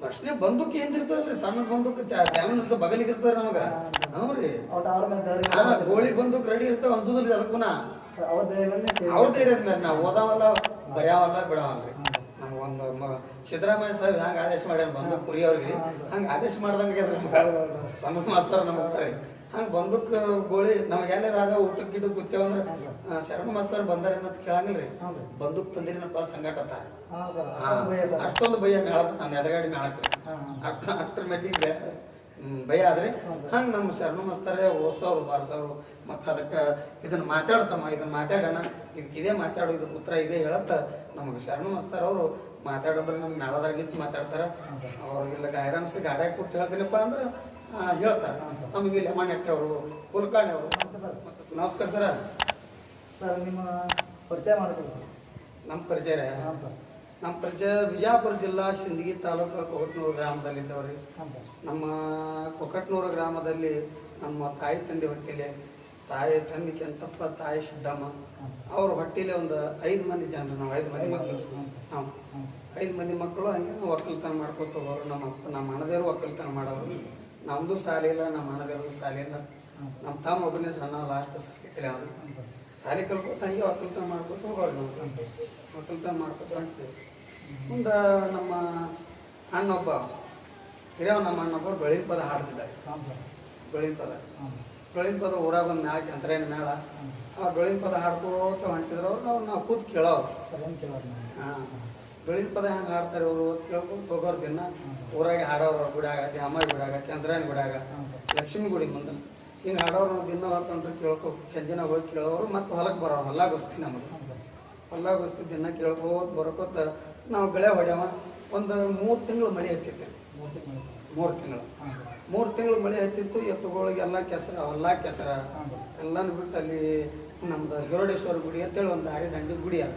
ಪ್ರಶ್ನೆ ಬಂದೂಕ್ ಏನ್ ಇರ್ತದಲ್ರಿ? ಸಣ್ಣ ಬಂದೂಕ್ ಚಾಲನ್ ಅಂತ ಬಗಲಿಗೆ ಇರ್ತದ ನಮಗ. ಹ್ಞೂರಿ ಗೋಳಿ ಬಂದೂಕ್ ರೆಡಿ ಇರ್ತಾವ ಅನ್ಸುದಿಲ್ಲ ಅದಕ್ಕೂನ. ಅವ್ರ ಧೈರ್ಯ ಮೇಲೆ ನಾವು ಓದಾವಲ್ಲ ಬರ್ಯಾವಲ್ಲ ಬಿಡವಲ್ರಿ. ನಮ್ಗೆ ಒಂದು ಸಿದ್ದರಾಮಯ್ಯ ಸಾಹೇಬ್ ಹಂಗ ಆದೇಶ ಮಾಡ್ಯಾರ ಬಂದು ಕುರಿ ಅವ್ರಿಗೆ ಹಂಗ ಆದೇಶ ಮಾಡ್ದಂಗ ಸಣ್ಣ ಮಾಸ್ತಾರ ನಮ್ಗೆ ಹೋಗ್ತಾರೆ ಹಂಗ ಬಂದೂಕ್ ಗೋಳಿ ನಮ್ಗೆ ಎಲ್ಲಾರ ಅದ ಊಟಕ್ಕೆ ಗಿಟ್ಟು ಕೂತೇವಂದ್ರ ಶರಣ ಮಾಸ್ತರ್ ಬಂದಾರ ಅಂತ ಕೇಳಂಗಿಲ್ರಿ. ಬಂದಕ್ ತಂದಿರಿನಪ್ಪ ಸಂಘಟ. ಅಷ್ಟೊಂದು ಭಯ ಮೇಳ ನಾನು ಎದಗಾಡಿ ಮೇಳಕ್ಕೆ ಹಾ. ಅಷ್ಟ ಅಷ್ಟರ ಮಟ್ಟಿಗೆ ಭಯ ಆದ್ರೆ. ಹಂಗ ನಮ್ಮ ಶರಣ ಮಸ್ತರೇ ಓದ್ಸೋರು ಬಾರ್ಸೋರು ಮತ್ತ ಅದಕ್ಕ ಇದನ್ನ ಮಾತಾಡ್ತಮ್ಮ ಇದನ್ನ ಮಾತಾಡೋಣ ಇದಕ್ಕೆ ಇದೇ ಮಾತಾಡು ಇದಕ್ಕೆ ಉತ್ತರ ಇದೇ ಹೇಳತ್ತ. ನಮಗೆ ಶರಣ ಮಾಸ್ತಾರ ಅವರು ಮಾತಾಡಿದ್ರೆ ನಮ್ಗೆ ಮೇಳದಾಗ ನಿಂತು ಮಾತಾಡ್ತಾರ. ಅವ್ರಿಗೆಲ್ಲ ಗೈಡೆನ್ಸ್ ಗಾಡ್ಯಾಗ ಕೊಟ್ಟು ಹೇಳ್ತೀನಪ್ಪ ಅಂದ್ರೆ ಹೇಳ್ತಾರ. ನಮಗೆ ಇಲ್ಲಿ ಅಮ್ಮಣ್ಣಟ್ಟಿ ಅವರು ಕುಲಕಾಣಿ ಅವರು ನಮಸ್ಕಾರ ಸರ. ಸರ್ ನಿಮ್ಮ ಪರಿಚಯ ಮಾಡಬೇಕು ನಮ್ಮ ಪರಿಚಯ ಹಾಂ ಸರ್. ನಮ್ಮ ಪರಿಚಯ ವಿಜಯಪುರ ಜಿಲ್ಲಾ ಸಿಂದಗಿ ತಾಲೂಕು ಕೊಕಟ್ನೂರು ಗ್ರಾಮದಲ್ಲಿದ್ದವ್ರಿ. ನಮ್ಮ ಕೊಕಟ್ನೂರು ಗ್ರಾಮದಲ್ಲಿ ನಮ್ಮ ತಾಯಿ ತಂದೆ ಹೊಟ್ಟಿಲೆ ತಾಯಿ ತಂದೆ ಕೆಂಚಪ್ಪ ತಾಯಿ ಸಿದ್ದಮ್ಮ ಅವ್ರ ಹೊಟ್ಟಿಲೆ ಒಂದು ಐದು ಮಂದಿ ಜನರು ನಾವು ಐದು ಮಂದಿ ಮಕ್ಕಳು. ಹಾಂ ಐದು ಮಂದಿ ಮಕ್ಕಳು ಹಂಗೆ ನಾವು ಒಕ್ಕಲ್ತನ ಮಾಡ್ಕೊತ ಹೋಗೋರು. ನಮ್ಮ ಅಪ್ಪ ನಮ್ಮ ಅಣ್ಣದೇವರು ಒಕ್ಕಲ್ತನ ಮಾಡೋರು. ನಮ್ಮದು ಸಾಲಿ ಇಲ್ಲ ನಮ್ಮ ಅಣ್ಣದೇವ್ರದ್ದು ಸಾಲಿ ಇಲ್ಲ. ನಮ್ಮ ತಮ್ಮ ಒಬ್ಬನೇ ಸಣ್ಣ ಲಾಸ್ಟ್ ಸಾಲಿ ಇಲ್ಲ ಅವ್ರು ಸಾಲಿ ಕಲ್ಕೋತ ಹಂಗೆ ಒಕ್ಕಲ್ತನ ಮಾಡ್ಕೊತ ನಮ್ಮ ನಾವು. ಒಕ್ಕಲ್ತನ ಮಾಡ್ಕೊತ ಹೊಂಟ್ವಿ ಮುಂದೆ ನಮ್ಮ ಅಣ್ಣೊಬ್ಬ ಹಿರಿಯವ ನಮ್ಮ ಅಣ್ಣೊಬ್ಬರು ಬೆಳಿನ ಪದ ಹಾಡ್ತಿದ್ದಾರೆ. ಬೆಳಿನ ಪದ. ಬೆಳಿನ ಪದ ಊರಾಗ ಒಂದು ಮ್ಯಾಲ ಕೆಂತ್ರೇನ ಮೇಳ ಅವ್ರು ಬೆಳಿನ ಪದ ಹಾಡ್ಕೋತ ಹೊಂಟಿದ್ರು ಅವ್ರು ನಾವು ನಾವು ಕೂತ್ ಕೇಳೋರು. ಹಾಂ. ಬೆಳಿನ ಪದ ಹೆಂಗೆ ಹಾಡ್ತಾರೆ ಅವರು ಕೇಳ್ಕೊಂಡು ಹೋಗೋರು ದಿನ ಊರಾಗ ಹಾಡೋರು ಗುಡಾಗ ಗುಡ್ಯಾಗ ಗುಡಾಗ ಗುಡ್ಯಾಗ ಗುಡಾಗ ಲಕ್ಷ್ಮಿ ಗುಡಿ ಮುಂದೆ. ಹಿಂಗೆ ಹಾಡೋರು ದಿನ ಹೊತ್ತೊಂಡ್ರೆ ಕೇಳ್ಕೊ ಚಂಜನ ಹೋಗಿ ಕೇಳೋರು ಮತ್ತು ಹೊಲಕ್ಕೆ ಬರೋರು ಹೊಲಾಗ ಹೊಸ್ತಿ ನಮಗೆ ಹೊಲಾಗ ಹೊಸ್ತಿ ದಿನ ಕೇಳ್ಕೋತ ಬರ್ಕೋತ ನಾವು ಬೆಳೆ ಹೊಡ್ಯಾವ. ಒಂದು ಮೂರು ತಿಂಗಳು ಮಳೆ ಹತ್ತಿತ್ತು. ಮೂರು ತಿಂಗಳು ಮೂರು ತಿಂಗಳು. ಮಳೆ ಹತ್ತಿತ್ತು ಎತ್ತುಗಳಿಗೆಲ್ಲ ಕೆಸರ ಹೊಲ ಕೆಸರ. ಎಲ್ಲನೂ ಬಿಟ್ಟು ಅಲ್ಲಿ ನಮ್ದು ಹಿರೋಡೇಶ್ವರ ಗುಡಿ ಅಂತೇಳಿ ಒಂದು ದಾರಿ ದಂಡಿ ಗುಡಿ ಅದ.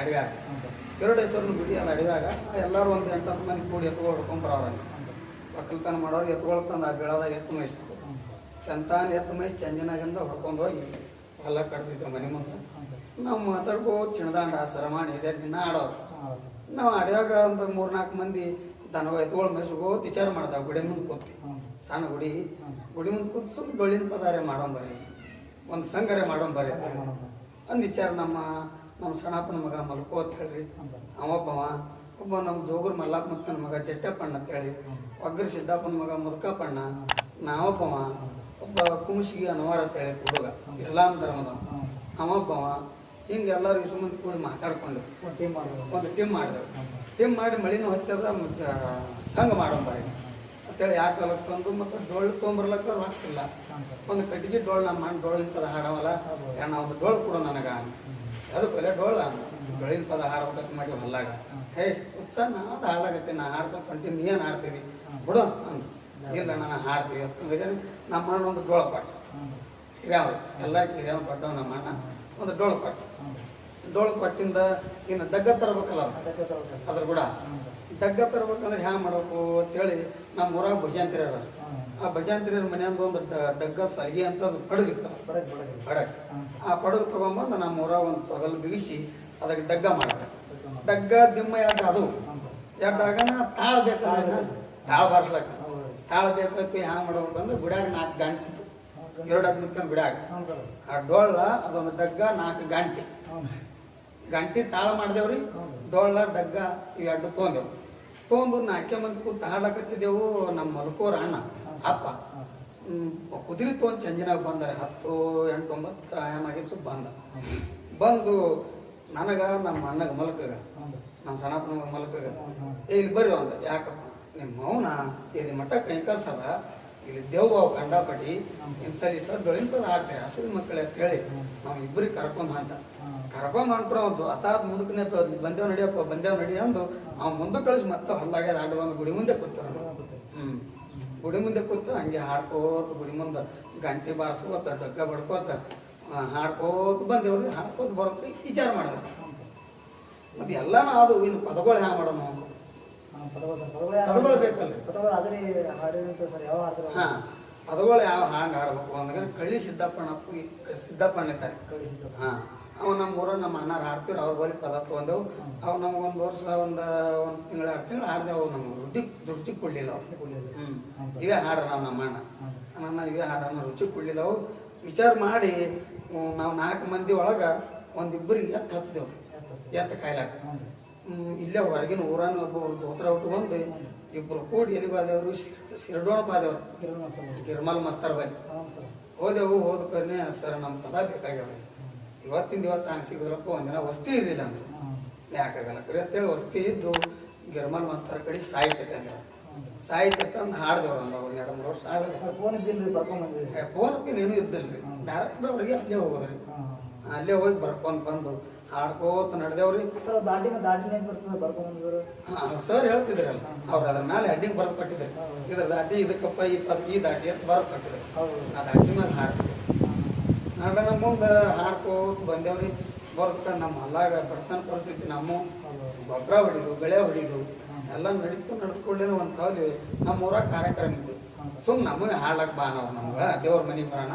ಅದೇ ಸರ್ ಹೆಸರು ಬಿಡಿ ಅಲ್ಲಿ ಅಡಿದಾಗ ಎಲ್ಲರೂ ಒಂದು ಎಂಟು ಹತ್ತು ಮಂದಿ ಕೂಡಿ ಎತ್ತುಗಳು ಅಲ್ಲಿ ಒಕ್ಕಲ್ತನ ಮಾಡೋರು ಎತ್ತುಗಳು ತಂದು ಆ ಬೆಳದಾಗ ಎತ್ತು ಮೇಯಿಸ್ತು. ಚಂತಾನ ಎತ್ತು ಮೇಯಿಸಿ ಚಂಜನಾಗಿಂದ ಹೊಡ್ಕೊಂಡು ಹೋಗಿ ಹೊಲ ಕಟ್ತಿದ್ದೆ ಮನೆ ಮುಂದೆ. ನಾವು ಮಾತಾಡ್ಕೋ ಚಿಣದಾಂಡ, ಸರಮಾಣಿ ಇದೇ, ದಿನ ಆಡೋರು. ನಾವು ಅಡ್ಯಾಗ ಒಂದು ಮೂರ್ನಾಲ್ಕು ಮಂದಿ ದನ ಎತ್ತುಗಳು ಮೇಯಿಸ್ಕೋ ವಿಚಾರ ಮಾಡ್ದಾವ ಗುಡಿ ಮುಂದೆ ಕೂತಿ. ಸಣ್ಣ ಗುಡಿ. ಗುಡಿ ಮುಂದೆ ಕೂತು ಸುಮ್ಮನೆ ಡೊಳ್ಳಿನ ಪದಾರೆ ಮಾಡೋಂಬರಿ ಒಂದು ಸಂಗರೆ ಮಾಡೋಂಬರಿ ಒಂದು ವಿಚಾರ ನಮ್ಮ ನಮ್ಮ ಸಣ್ಣಪ್ಪನ ಮಗ ಮಲ್ಕೋ ಅಂತ ಹೇಳ್ರಿ. ಅವಪ್ಪವ ಒಬ್ಬ ನಮ್ಮ ಜೋಗುರ್ ಮಲ್ಲಪ್ಪನ ಮಗ ಜಟ್ಟಪ್ಪಣ್ಣ ಅಂತ ಹೇಳಿ. ಒಗ್ಗರ ಸಿದ್ದಪ್ಪನ ಮಗ ಮುದುಕಪ್ಪಣ್ಣ ನಾವಪ್ಪವ ಒಬ್ಬ ಕುಮಸಿಗೆ ಅನವಾರ ಅಂತ ಹೇಳಿ ಹುಡುಗ, ಇಸ್ಲಾಂ ಧರ್ಮದ. ಅವಪ್ಪವ ಹಿಂಗೆ ಎಲ್ಲರೂ ಮಂದಿ ಕೂಡಿ ಮಾತಾಡ್ಕೊಂಡು ಒಂದು ಟೀಮ್ ಮಾಡಿದ್ರು. ಟೀಮ್ ಮಾಡಿ ಮಳಿನೂ ಹೊತ್ತದ ಸಂಘ ಸಂಘ ಮಾಡೋಂಬರಿ ಅಂತೇಳಿ ಯಾಕೆ ಹೊಲಕ್ಕೆ ತಂದು ಮತ್ತು ಡೊಳ್ಳು ತೊಗೊಂಬರ್ಲಕ್ಕ ಹಾಕ್ತಿಲ್ಲ. ಒಂದು ಕಟ್ಟಿಗೆ ಡೊಳ್ಳು ನಮ್ಮ ಮಾಡಿ ಡೊಳ್ಳು ಪದ ಹಾಡವಲ್ಲ ಒಂದು ಡೊಳ್ಳು ಕೊಡು ನನಗ ಅದು ಕೊಲೆ ಡೋಳ. ಬೆಳಿನ ಪದ ಹಾಡ್ಬೇಕಂತ ಮಾಡಿ ಹೊಲ್ಲಾಗ ಹೇ ಉತ್ಸಾಹ ನಾ ಅದು ಹಾಡಾಗತ್ತೆ ನಾ ಹಾಡ್ಕೊಂಡು ಕಂಟಿನ್ಯೂ ನೀ ಏನು ಹಾಡ್ತೀವಿ ಬಿಡು ಅಂದ್. ಇಲ್ಲ ನಾನು ಹಾಡ್ತೀವಿ ಅಂತ ನಮ್ಮ ಅಣ್ಣ ಒಂದು ಡೋಳ ಪಾಟ್ ಯಾವ ಎಲ್ಲ ಎಲ್ಲರಿಗೂ ಹಿರಿಯವ ಪಟ್ಟವ ನಮ್ಮ ಅಣ್ಣ. ಒಂದು ಡೋಳ ಕೊಟ್ಟು. ಡೋಳ ಕೊಟ್ಟಿಂದ ಇನ್ನು ದಗ್ಗ ತರಬೇಕಲ್ಲ ಅದ್ರ ಕೂಡ ದಗ್ಗ ತರ್ಬೇಕಂದ್ರೆ ಹ್ಯಾಂಗ ಮಾಡ್ಬೇಕು ಅಂತೇಳಿ ನಮ್ಮ ಊರಾಗ ಭಜಂತಿರ ಆ ಭಜಾಂತಿರ ಮನೆಯಿಂದ ಒಂದು ಡಗ್ಗ ಸಲಿಗೆ ಅಂತ ಅದು ಬಡಗಿತ್ತು ಹಾಂ ಆ ಪಡಗು ತಗೊಂಬಂದು ನಮ್ಮ ಊರಾಗ ಒಂದು ತೊಗಲು ಬಿಗಿಸಿ ಅದಕ್ಕೆ ಡಗ್ಗ ಮಾಡ್ತಾರೆ. ಡಗ್ಗ ದಿಮ್ಮ ಎಡ್ಡ ಅದು. ಎಡ್ಡಾಗನ ತಾಳ ಬೇಕಾದ್ರೆ ತಾಳ ಬಾರ್ಸ್ಲಕ್ಕ. ತಾಳ ಬೇಕಾಯ್ತು ಹ್ಯಾಂಗ ಮಾಡ್ಬೇಕಂದ್ರೆ ಗುಡ್ಯಾಗ ನಾಲ್ಕು ಗಂಟೆ ಎರಡು ಹತ್ತು ನಿಂತ್ಕೊಂಡು ಸರ್ ಆ ಡೊಳ್ಳ ಅದೊಂದು ಡಗ್ಗ, ನಾಲ್ಕು ಗಂಟೆ. ಗಂಟೆ ತಾಳ ಮಾಡಿದೆವ್ರಿ. ಡೊಳ್ಳ, ಡಗ್ಗ ಈ ಎರಡು ತೊಗೊಂಡೆವು. ತೊಗೊಂಡು ನಾಲ್ಕೇ ಮಂದಿ ಕೂತು ಹಾಡಕತ್ತಿದ್ದೆವು ನಮ್ಮ ಮಲ್ಕೋರ ಅಣ್ಣ, ಅಪ್ಪ. ಹಾಂ ಅಂತ ಕುದುರೆ ಬಂದರೆ ಚಂಜಿನಾಗ ಬಂದಾರೆ ಹತ್ತು ಎಂಟು ಒಂಬತ್ತು ಆಯಾಮ ಆಗಿತ್ತು ಬಂದ. ಬಂದು ನನಗ ನಮ್ಮ ಅಣ್ಣಗೆ ಮಲ್ಕಗ. ನಮ್ಮ ಸಣ್ಣಪ್ಪನ ಮಲ್ಕಗ. ಇಲ್ಲಿ ಬರ್ರಿ ಅಂದ ಯಾಕಪ್ಪ? ನಿಮ್ಮ ಮೌನ ಇಲ್ಲಿ ಮಠ ಕೈಕಾಸದ ಇಲ್ಲಿ ದೇವ್ ಅವು ಕಂಡಾಪಟ್ಟಿ ಇಂಥಲ್ಲಿ ಸರ್ ಬೆಳಿನ ಪದ ಹಾಡ್ತಾರೆ ಹಸುಳಿ ಮಕ್ಕಳು ಅಂತ ಹೇಳಿ ನಾವು ಇಬ್ಬರಿಗೆ ಕರ್ಕೊಂಡು ಅಂತ ಕರ್ಕೊಂಡು ಅಂಟ್ರ ಒಂದು ಅತಾತ್ ಮುಂದಕ್ಕೆ ಬಂದೇವ್ ನಡಿಯಪ್ಪ ಬಂದೇವ್ ನಡಿ ಅಂದು ಅವ್ನು ಮುಂದೆ ಕಳಿಸಿ ಮತ್ತೆ ಹಲ್ಲಾಗ್ಯದ ಆಡುವ ಬಂದು ಗುಡಿ ಮುಂದೆ ಕೂತಾರ. ಹ್ಮ್. ಗುಡಿ ಮುಂದೆ ಕೂತು ಹಂಗೆ ಹಾಡ್ಕೋತ ಗುಡಿ ಮುಂದೆ ಗಂಟೆ ಬಾರಿಸ್ಕೋತ ಡಗ್ಗ ಬಡ್ಕೋತ ಹಾಡ್ಕೋತ ಬಂದೇವ್ರಿ. ಹಾಡ್ಕೋತ ಬರೋಕೆ ವಿಚಾರ ಮಾಡಿದ್ರು ಮತ್ತೆ ಎಲ್ಲಾನು ಅದು ಇನ್ನು ಪದಗಳು ಹ್ಯಾಂಗ ಮಾಡೋಣ ಪದಗಳು ಬೇಕಲ್ಲ. ಹಾ ಪದಗಳು ಯಾವ ಹ್ಯಾಂಗ ಹಾಡ್ಬೇಕು? ಅಂದ್ರೆ ಕಳ್ಳಿ ಸಿದ್ದಪ್ಪಣ್ಣ ಸಿದ್ದಪ್ಪಣ್ಣ ಇದ್ದಾರೆ ಹಾ. ಅವ ನಮ್ಮ ನಮ್ಮ ಅಣ್ಣಾರು ಹಾಡ್ತೀವಿ ಅವ್ರ ಬಳಿ ಪದ ತೊಗೊಂಡೆವು. ಅವು ನಮ್ಗೆ ಒಂದು ವರ್ಷ ಒಂದು ಒಂದು ತಿಂಗಳು ಎರಡು ತಿಂಗಳು ಹಾಡ್ದೆವು ನಮ್ಗೆ. ರುಚಿ ರುಚಿ ಕೊಡಲಿಲ್ಲ ಅವ್ರು. ಹ್ಞೂ. ಇವೇ ಹಾಡ್ರ ನಾವು ನಮ್ಮ ಅಣ್ಣ. ನಮ್ಮ ಅಣ್ಣ ಇವೇ ಹಾಡನ್ನ ರುಚಿ ಕೊಡ್ಲಿಲ್ಲ ಅವು. ವಿಚಾರ ಮಾಡಿ ನಾವು ನಾಲ್ಕು ಮಂದಿ ಒಳಗೆ ಒಂದಿಬ್ಬರಿಗೆ ಎತ್ತು ಹಚ್ಚಿದೆವು ಎತ್ತು ಕಾಯ್ಲಾಕ. ಇಲ್ಲೇ ಹೊರಗಿನ ಊರಾನ ಒಬ್ಬ ದೋತ್ರ ಉಟ್ಕೊಂಡು ಇಬ್ಬರು ಕೂಡಿ ಎಲ್ಲಿ ಹೋದೆವ್ರು ಶಿರಡೋಣ ಬಾದೇವ್ರು ಗಿರ್ಮಲ್ ಮಸ್ತರ್ ಬಲ್ಲಿ ಹೋದೆವು ಹೋದ ಕರ್ನೆ ಸರ್ ನಮ್ಮ ಪದ ಬೇಕಾಗ್ಯಾವ್ರಿ. ಇವತ್ತಿಂದ ಇವತ್ತು ಹಂಗೆ ಸಿಗದ್ರಪ್ಪ ಒಂದಿನ ವಸ್ತಿ ಇರಲಿಲ್ಲ ಅಂದ್ರೆ. ಯಾಕಾಗಲ್ಲ ಕರೆ ಅಂತೇಳಿ ವಸ್ತಿ ಇದ್ದು ಗಿರ್ಮಲ್ ಮಸ್ತರ್ ಕಡೆ ಸಾಹಿತ್ಯ ಅಂದ್ರೆ ಸಾಹಿತ್ಯ ತಂದು ಹಾಡ್ದೇವ್ರು ಒಂದು ಒಂದು ಎರಡು ಮೂರು ವರ್ಷ ಸರ್ ಫೋನ್ ಇದ್ದಿಲ್ಲ ರೀ ಬರ್ಕೊಂಡ್ ಬಂದಿರಿ ಫೋನ್ ಏನೂ ಇದ್ದಲ್ರಿ. ಡೈರೆಕ್ಟ್ ಅವ್ರಿಗೆ ಅಲ್ಲೇ ಹೋಗೋದ್ರಿ. ಅಲ್ಲೇ ಹೋಗಿ ಬರ್ಕೊಂಡ್ ಬಂದು ಹಾಡ್ಕೋತ ನಡೆದೇವ್ರಿ. ಸರ್ ದಾಟಿನ ದಾಟಿನ ಹೆಂಗೆ ಬರ್ತದೆ ಹಾಂ ಸರ್ ಹೇಳ್ತಿದ್ರಲ್ಲ ಅವ್ರು ಅದ್ರ ಮೇಲೆ ಹೆಡ್ಡಿಂಗ್ ಬರೆದು ಕೊಟ್ಟಿದ್ರು. ಇದ್ರ ದಾಟಿ ಇದಕ್ಕಪ್ಪ ಈ ಪದ ಈ ದಾಟಿ ಅಂತ ಬರೆದು ಕೊಟ್ಟಿದ್ರು. ಹೌದು. ಆ ದಾಟಿ ಮೇಲೆ ಹಾಡ್ತಿದ್ರು ಹಾಂ ನಮ್ಮ ಮುಂದೆ ಹಾಡ್ಕೋತ ಬಂದೇವ್ರಿ ಬರ್ತ ನಮ್ಮ ಹೊಲ್ಲಾಗ ಬರ್ತನ ಪರಿಸ್ಥಿತಿ ನಮ್ಮ ಗೊಬ್ಬರ ಹೊಡಿದು ಬೆಳೆ ಹೊಡಿದು ಎಲ್ಲ ನಡೀತು ನಡ್ಕೊಳ್ಳೇನು ಒಂದು ತಾವಲಿ ನಮ್ಮ ಊರಾಗ ಕಾರ್ಯಕ್ರಮ ಇದ್ದು ಸುಮ್ ನಮಗೆ ಹಾಳಕ್ಕೆ ಬಾ ನಾವು ನಮ್ಗೆ ದೇವ್ರ ಮನೆಗೆ ಬರೋಣ.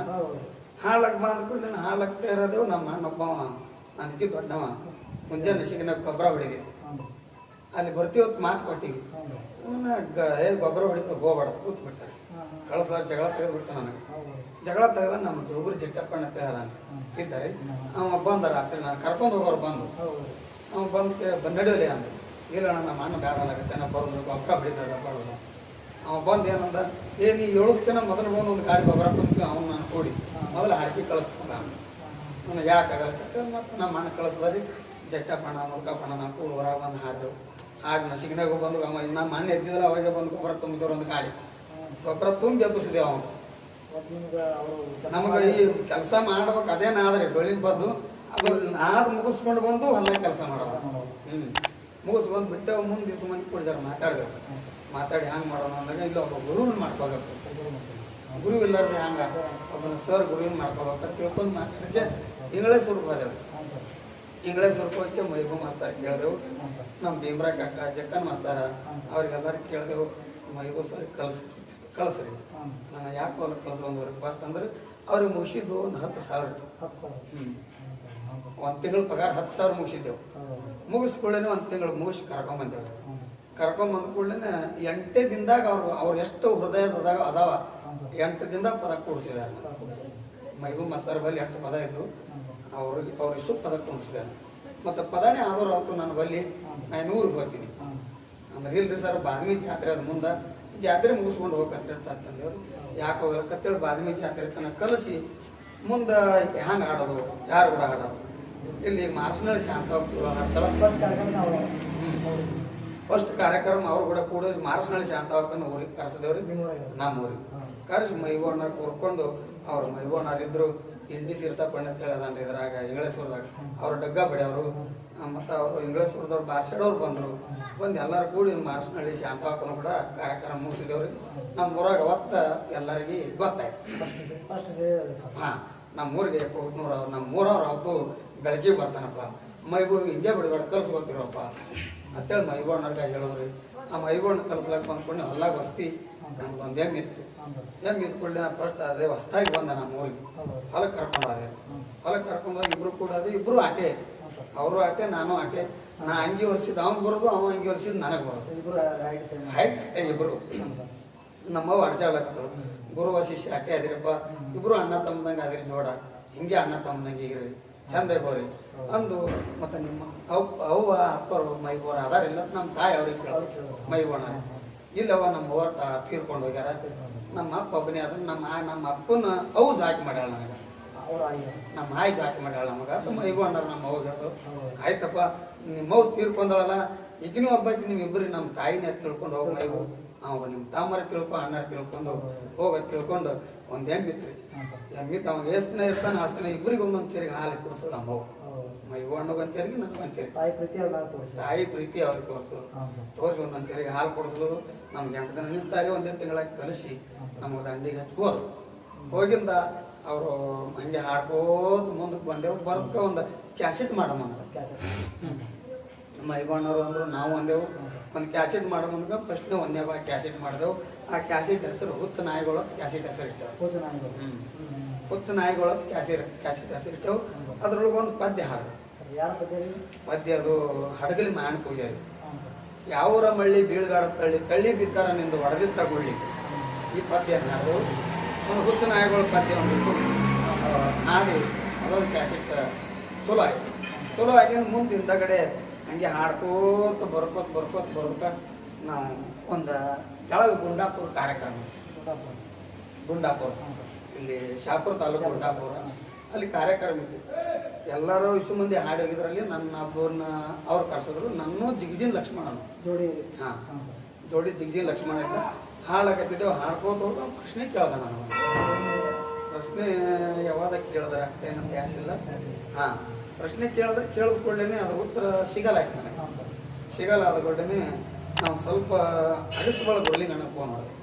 ಬಾ ಅಂದ್ಕೊಂಡು ಹಾಡ್ಲಕ್ತಾ ಇರೋದೇವು ನಮ್ಮ ಅಣ್ಣೊಬ್ಬವ ಅನ್ಕಿ ದೊಡ್ಡವ ಮುಂಜಾನೆ ಸಿಗಿನ ಗೊಬ್ಬರ ಹೊಡಿದಿ. ಅಲ್ಲಿ ಬರ್ತೀವಿ ಹೊತ್ತು ಮಾತು ಕೊಟ್ಟಿವಿ. ಏ ಗೊಬ್ಬರ ಹೊಡಿತು ಹೋಗ್ಬಾರ್ದು ಕೂತ್ ಬಿಟ್ಟಾರೆ ಹಾಂ ಹಾಂ ಕಳಿಸ್ದ ಜಗಳ ತೆಗೆದ್ಬಿಟ್ಟು ನನಗೆ. ಜಗಳ ತೆಗೆದ ನಮ್ಮ ಜೋಗುರು ಜಟ್ಟಪ್ಪಣ್ಣ ಅಂತ ಹೇಳ ಇದ್ದಾರೆ. ಅವ ಬಂದ ರಾತ್ರಿ ನಾನು ಕರ್ಕೊಂಡು ಹೋಗೋರು ಬಂದು. ಅವ ಬಂದು ನಡಿಯಲಿ ಅಂದ. ಇಲ್ಲ ನಮ್ಮ ಅಣ್ಣ ಬೇಡಲಾಗತ್ತೆ ನಾ ಬರೋದು ಅಕ್ಕ ಬಿಡಿದ ಬರೋದು. ಅವ ಬಂದು ಏನಂದ ಏ ನೀ ಏಳಕ್ಕಿನ ಮೊದಲು ಬಂದು ಒಂದು ಗಾಡಿ ಗೊಬ್ಬರ ತುಂಬ ಅವ್ನು ನಾನು ಕೂಡಿ. ಮೊದಲು ಹಾಕಿ ಕಳಿಸ್ಕೊಂಡ ನನಗೆ ಯಾಕೆ ಆಗತ್ತೆ ಮತ್ತು ನಮ್ಮ ಅಣ್ಣ ಕಳಿಸ್ದಾರಿ. ಜಟ್ಟಪ್ಪಣ್ಣ ಮುಲ್ಕಪ್ಪಣ್ಣ ನಾನು ಕೂಡ ಹೊರಗೆ ಬಂದು ಹಾಡು ಹಾಡಿ ಸಿಗ್ನಾಗ ಬಂದು ಅವ ನಮ್ಮ ಅಣ್ಣ ಎದ್ದಿದ್ದಲ್ಲ ಅವಾಗ ಬಂದು ಗೊಬ್ಬರ ತುಂಬಿದವ್ರು ಒಂದು ಗಾಡಿ. ಗೊಬ್ಬರ ತುಂಬಿ ಎಬ್ಬಿಸಿದೆ ಅವನು. ನಿಮ್ಗೆ ಈ ಕೆಲಸ ಮಾಡ್ಬೇಕು ಅದೇ ನಾದ್ರಿ ಡೊಳ್ಳಿನ ಬದ್ದು ಅದು ನಾದ್ ಮುಗಿಸ್ಕೊಂಡು ಬಂದು ಹೊಲ ಕೆಲಸ ಮಾಡೋದು. ಹ್ಮ್. ಮುಗಿಸ್ ಬಂದು ಬಿಟ್ಟೆವು ಮುಂದೆ ದಿವಸ ಮಂದಿ ಕುಡಿದಾರ ಮಾತಾಡಿದೆವು. ಮಾತಾಡಿ ಹ್ಯಾಂಗೆ ಮಾಡೋಣ ಅಂದಾಗ ಇಲ್ಲ ಒಬ್ಬ ಗುರುವಿನ ಮಾಡ್ಕೋಬೇಕು. ಗುರು ಇಲ್ಲಾರ್ದೆ ಹ್ಯಾಂಗ ಒಬ್ಬನ ಸರ್ ಗುರುವಿನ ಮಾಡ್ಕೋಬೇಕು ತಿಳ್ಕೊಂಡು ಮಾತಾಡಿದ್ದೆ ಇಂಗ್ಲೇ ಸ್ವರೂಪ ಅದೇವು ಇಂಗ್ಲೇ ಸ್ವರೂಪ ಹೋಗಿ ಮೈಬೂ ಮಾಸ್ತಾರ ಕೇಳಿದೆವು. ನಮ್ಮ ಭೀಮ್ರಾ ಕಾಕ ಜಕ್ಕನ್ ಮಾಸ್ತಾರ ಅವ್ರಿಗೆಲ್ಲರೂ ಕೇಳಿದೆವು ಮೈಬೂ ಸರ್ ಕಳ್ಸಿ ಕಳಿಸ್ರಿ. ನಾನು ಯಾಕೆ ಅವ್ರಿಗೆ ಕಳ್ಸೊಂದ್ರಪ್ಪ ಬಂತಂದ್ರೆ ಅವ್ರಿಗೆ ಮುಗಿಸಿದ್ದು ಒಂದು ಹತ್ತು ಸಾವಿರ ಹತ್ತು ಸಾವಿರ ಹ್ಮ್. ಹಾಂ ಸರ್ ಒಂದು ತಿಂಗಳ ಪಗಾರ ಹತ್ತು ಸಾವಿರ ಮುಗಿಸಿದ್ದೆವು. ಮುಗಿಸ್ಕೊಳ್ಳೇನೆ ಒಂದು ತಿಂಗಳು ಮುಗಿಸಿ ಕರ್ಕೊಂಬಂದೇವು. ಕರ್ಕೊಂಬಂದ ಕೂಡಲೇ ಎಂಟೇ ದಿನದಾಗ ಅವ್ರು ಅವ್ರು ಎಷ್ಟು ಹೃದಯದಾಗ ಅದಾವ ಎಂಟು ದಿನದಾಗ ಪದ ಕೂಡಿಸಿದ್ದಾರೆ ಮೈಬೂ ಮಸ್ತಾರ ಬಲ್ಲಿ ಎಷ್ಟು ಪದ ಇದ್ದು ಅವರು ಅವ್ರ ಇಷ್ಟು ಪದ ಕೂಡಿಸಿದ್ದಾರೆ ಮತ್ತು ಪದನೇ ಆದರೂ ಅವತ್ತು ನಾನು ಬಲ್ಲಿ. ನಾನು ಊರಿಗೆ ಹೋಗ್ತೀನಿ. ಅಂದ್ರೆ ಇಲ್ರಿ ಸರ್ ಬಾದಾಮಿ ಜಾತ್ರೆ ಅದ ಮುಂದೆ ಜಾತ್ರೆ ಮುಗಿಸ್ಕೊಂಡು ಹೋಗತ್ರಿ ಅಂತ ಅಂತಂದೇವ್ರು ಯಾಕೆ ಕತ್ತೇಳಿ ಬಾದಾಮಿ ಜಾತ್ರೆ ತನಕ ಕಲಸಿ ಮುಂದೆ ಹ್ಯಾಂಗೆ ಆಡೋದು, ಯಾರು ಕೂಡ ಆಡೋದು. ಇಲ್ಲಿ ಮಾರ್ಸ್ನಲ್ಲಿ ಶಾಂತ ಆಡ್ತಾರ. ಫಸ್ಟ್ ಕಾರ್ಯಕ್ರಮ ಅವ್ರು ಕೂಡ ಕೂಡ ಮಾರ್ಸ್ನಲ್ಲಿ ಶಾಂತ ಅವಕ್ಕನ್ನು ಊರಿಗೆ ಕರೆಸಿದೇವ್ರಿ ನಿಮ್ಮ ಊರಾಗ. ಕರೆಸಿ ಮೈಬೋಣ್ಣರ್ ಕೂರ್ಕೊಂಡು ಅವ್ರು ಮೈಬೋಣ್ಣರ್ ಇದ್ರು ಇಂಡಿ ಸಿರ್ಸಪ್ಪಣ್ಣ ಅಂತ ಹೇಳದನ್ರಿ ಇದ್ರಾಗ ಇಂಗ್ಲೇಶ್ವರದಾಗ ಅವ್ರು ಡಗ್ಗ ಬಡಿಯವರು. ಮತ್ತು ಅವರು ಇಂಗ್ಲೇಶ್ವರದವ್ರು ಬಾರ್ಸೆಡವ್ರು ಬಂದರು. ಬಂದು ಎಲ್ಲರೂ ಕೂಡಿ ಮಾರ್ಸ್ನಳ್ಳಿ ಶಾಂತವಾಕನು ಕೂಡ ಕಾರ್ಯಕ್ರಮ ಮುಗಿಸಿದೇವ್ರಿ. ನಮ್ಮ ಊರಾಗ ಅವತ್ತು ಎಲ್ಲರಿಗೆ ಗೊತ್ತಾಯ್ತು. ಹಾಂ ಫಸ್ಟ್ ಸರ್ ಹಾ ನಮ್ಮ ಊರಿಗೆ ಕೊಟ್ನೂರ ನಮ್ಮ ಊರವ್ರು ಅವತ್ತು ಬೆಳಗ್ಗೆ ಬರ್ತಾನಪ್ಪ. ಮೈಬೂರು ಹಿಂಗೆ ಬಿಡಬೇಡ, ಕಲಿಸ್ಕೊತಿರೋಪ್ಪ. ಅಂತೇಳಿ ಮೈಬೋಣ್ಣರ್ಗೆ ಹೇಳಿದ್ರಿ. ಆ ಮೈಗೋಣ ಕಲಿಸ್ಲಕ್ಕ ಬಂದ್ಕೊಂಡು ಹೊಲ್ಲಾಗ ವಸ್ತಿ. ನಮ್ಗೆ ಒಂದು ಹೆಂಗೆ ಇತ್ತು. ಹೆಂಗೆ ಇದ್ಕೊಳ್ಳಿ ನಾನು ಫಸ್ಟ್ ಅದೇ ಹೊಸ್ದಾಗಿ ಬಂದ ನಮ್ಮ ಊರಿಗೆ ಹೊಲಕ್ಕೆ ಕರ್ಕೊಂಡು ಹೋದೆ. ಹೊಲಕ್ಕೆ ಕರ್ಕೊಂಡು ಇಬ್ಬರು ಕೂಡ ಅದೇ ಇಬ್ರು ಆಟೆ. ಅವರು ಆಟೆ ನಾನು ಆಟೆ ನಾ ಅಂಗಿ ಹೊರಿಸಿದ ಅವ್ನು ಬರೋದು ಅವನು ಅಂಗಿ ಹೊರಿಸಿದ ನನಗೆ ಬರೋದು. ಇಬ್ಬರು ಹೈಟ್ ಆಟೆ ಇಬ್ಬರು ನಮ್ಮವ್ವ ಅಡ್ಚಾಡ್ಲಕತ್ತಳು ಗುರುವ ಶಿಷ್ಯ ಅಟ್ಟೆ ಅದಿರಪ್ಪ ಇಬ್ರು ಅಣ್ಣ ತಮ್ಮದಂಗೆ ಅದಿರಿ ನೋಡ. ಹಿಂಗೆ ಅಣ್ಣ ತಮ್ಮದಂಗೆ ಈಗ್ರಿ ಚಂದ ಇರ್ಬೋರಿ. ಅಂದು ಮತ್ತೆ ನಿಮ್ಮ ಅವ್ ಅವ್ವ ಅಪ್ಪರು ಮೈಬೋರ ಅದಾರಿಲ್ಲ ನಮ್ಮ ತಾಯಿ ಅವ್ರಿಗೆ ಮೈ ಮೈಬೋಣ ಇಲ್ಲವ ನಮ್ಮ ಅವ್ರ ತೀರ್ಕೊಂಡು ಹೋಗ್ಯಾರ. ನಮ್ಮ ಅಪ್ಪ ಒಬ್ಬನೇ ಅದ ನಮ್ಮ ನಮ್ಮ ಅಪ್ಪನ ಅವು ಜಾಕಿ ಮಾಡ್ಯಾಳ ನನಗೆ. ಅವ್ರು ಆಗಿ ನಮ್ಮ ಆಯ್ ಜಾತಿ ಮಾಡ್ಯಾಳ ನಮಗ ಮೈಬೋಣ್ಣರ ನಮ್ಮ ಅವ್ವ ಹೇಳ್ದು ಹೌದು ಆಯ್ತಪ್ಪ ನಿಮ್ಮ ಅವ್ವ ತೀರ್ಕೊಂಡಳಲ್ಲ. ಈಗಿನೂ ಹಬ್ಬಕ್ಕೆ ನೀವು ಇಬ್ಬರಿಗೆ ನಮ್ಮ ತಾಯಿನೇ ತಿಳ್ಕೊಂಡು ಹೋಗ ನೀವು ಅವ ನಿಮ್ಮ ತಾಮರ ತಿಳ್ಕೊ ಅಣ್ಣರ ತಿಳ್ಕೊಂಡು ಹೋಗ. ತಿಳ್ಕೊಂಡು ಒಂದು ಎಮ್ಮಿತ್ರಿ ಹಾಂ ಅವಾಗ ಎಷ್ಟು ದಿನ ಇರ್ತಾನೆ ಅಷ್ಟು ಇಬ್ಬರಿಗೆ ಒಂದೊಂದು ಚರಿಗೆ ಹಾಲು ಕುಡಿಸೋದು ನಮ್ಮ ಅವ್ವ ಹೌದು ಅಣ್ಣಗೊಂದ್ ಚರಿಗೆ ನನಗೆ ಒಂದು ತಾಯಿ ಪ್ರೀತಿ ತೋರಿಸಿ ತಾಯಿ ಪ್ರೀತಿ ಅವ್ರಿಗೆ ತೋರಿಸೋದು ಸರ್ ತೋರಿಸಿ ಒಂದೊಂದು ಚರಿಗೆ ಹಾಲು ಕೊಡಿಸೋದು ನಮ್ಗೆ ಎಂಟು ದಿನ ನಿಂತಾಗೆ ಒಂದೇ ತಿಂಗಳಾಗಿ ಕಲಿಸಿ ನಮಗೆ ದಂಡಿಗೆ ಹಚ್ಕೋದು ಹೋಗಿಂದ ಅವರು ಹಂಗೆ ಹಾಡ್ಕೋತ ಮುಂದಕ್ಕೆ ಬಂದೆವು ಬರೋದಕ್ಕೆ ಒಂದು ಕ್ಯಾಸೆಟ್ ಮಾಡಮ್ಮ ಅಂತ ಕ್ಯಾಸೆಟ್. ಮೈಬಣ್ಣವರು ಅಂದರು ನಾವು ಒಂದೇವು ಒಂದು ಕ್ಯಾಸೆಟ್ ಮಾಡೋ ಮುಂದೆ ಫಸ್ಟ್ ಒಂದೇ ಬಾ ಕ್ಯಾಸೆಟ್ ಮಾಡಿದೆವು. ಆ ಕ್ಯಾಸೆಟ್ ಹೆಸರು ಹುಚ್ಚ ನಾಯಿಗಳು ಕ್ಯಾಸೆಟ್ ಹೆಸರು ಇಟ್ಟವು. ಹುಚ್ಚ ನಾಯಿಗಳು. ಹುಚ್ಚ ನಾಯಿಗಳು ಕ್ಯಾಸೆಟ್ ಕ್ಯಾಸೆಟ್ ಹೆಸರು ಇಟ್ಟವು. ಅದ್ರೊಳಗೆ ಒಂದು ಪದ್ಯ ಹಾಡು ಪದ್ಯ ಅದು ಹಡಗಲಿ ಮಾಯಣ ಪೂಜೆ ಹಾಂ ಸರ್. ಯಾವೂರ ಮಳ್ಳಿ ಬೀಳ್ಗಾಡ ತಳ್ಳಿ ತಳ್ಳಿ ಬಿದ್ದಾರ ನಿಂದು ಒಡೆದಿತ್ತ ಗುಳ್ಳಿ ಈ ಪದ್ಯ ಹಾಡು ಒಂದು ಹುಚ್ಚ ನಾಯಿಗಳ ಪದ್ಯ ಒಂದು ಹಾಡಿ ಅದೊಂದು ಕ್ಯಾಸೆಟ್ ಚಲೋ ಆಯ್ತು. ಚಲೋ ಆಗಿನ ಮುಂದೆ ಹಿಂದಗಡೆ ಹಂಗೆ ಹಾಡ್ಕೋತ ಬರ್ಕೋತ ಬರ್ಕೋತ ಬರ್ಕೋತ ನಾವು ಒಂದು ಕೆಳಗೆ ಗುಂಡಾಪುರ ಕಾರ್ಯಕ್ರಮ. ಗುಂಡಾಪುರ. ಇಲ್ಲಿ ಶಾಪುರ ತಾಲೂಕು ಗುಂಡಾಪುರ. ಅಲ್ಲಿ ಕಾರ್ಯಕ್ರಮ ಇತ್ತು. ಎಲ್ಲರೂ ಇಷ್ಟು ಮಂದಿ ಹಾಡಿ ಹೋಗಿದ್ರಲ್ಲಿ ನನ್ನ ಒಬ್ಬರನ್ನ ಅವ್ರು ಕರ್ಸಿದ್ರು. ನನ್ನ ಜಿಗಜಿನ್ ಲಕ್ಷ್ಮಣನು. ಜೋಡಿ. ಹಾ. ಜೋಡಿ ಜಿಗಜಿನ್ ಲಕ್ಷ್ಮಣ ಇದ್ದ. ಹಾಡಾಕತ್ತಿದ್ದೇವೆ ಹಾಡ್ಕೋತ ಹೋಗ ಪ್ರಶ್ನೆ ಕೇಳ್ದ ನಾನು. ಪ್ರಶ್ನೆ ಯಾವಾಗ ಕೇಳಿದ್ರೆ ಏನಂತ ಯಾಸಿಲ್ಲ ಹಾಂ, ಪ್ರಶ್ನೆ ಕೇಳಿದ್ರೆ ಕೇಳಿದ ಅದ್ರ ಉತ್ತರ ಸಿಗಲ್ಲ ಆಯ್ತು ನನಗೆ. ಸಿಗಲ್ಲ ಆದ ನಾವು ಸ್ವಲ್ಪ ಅಗಸ್ಬಳ ಕೊಡಲಿ ನನಗೆ ಫೋನ್ ಮಾಡಿದೆ.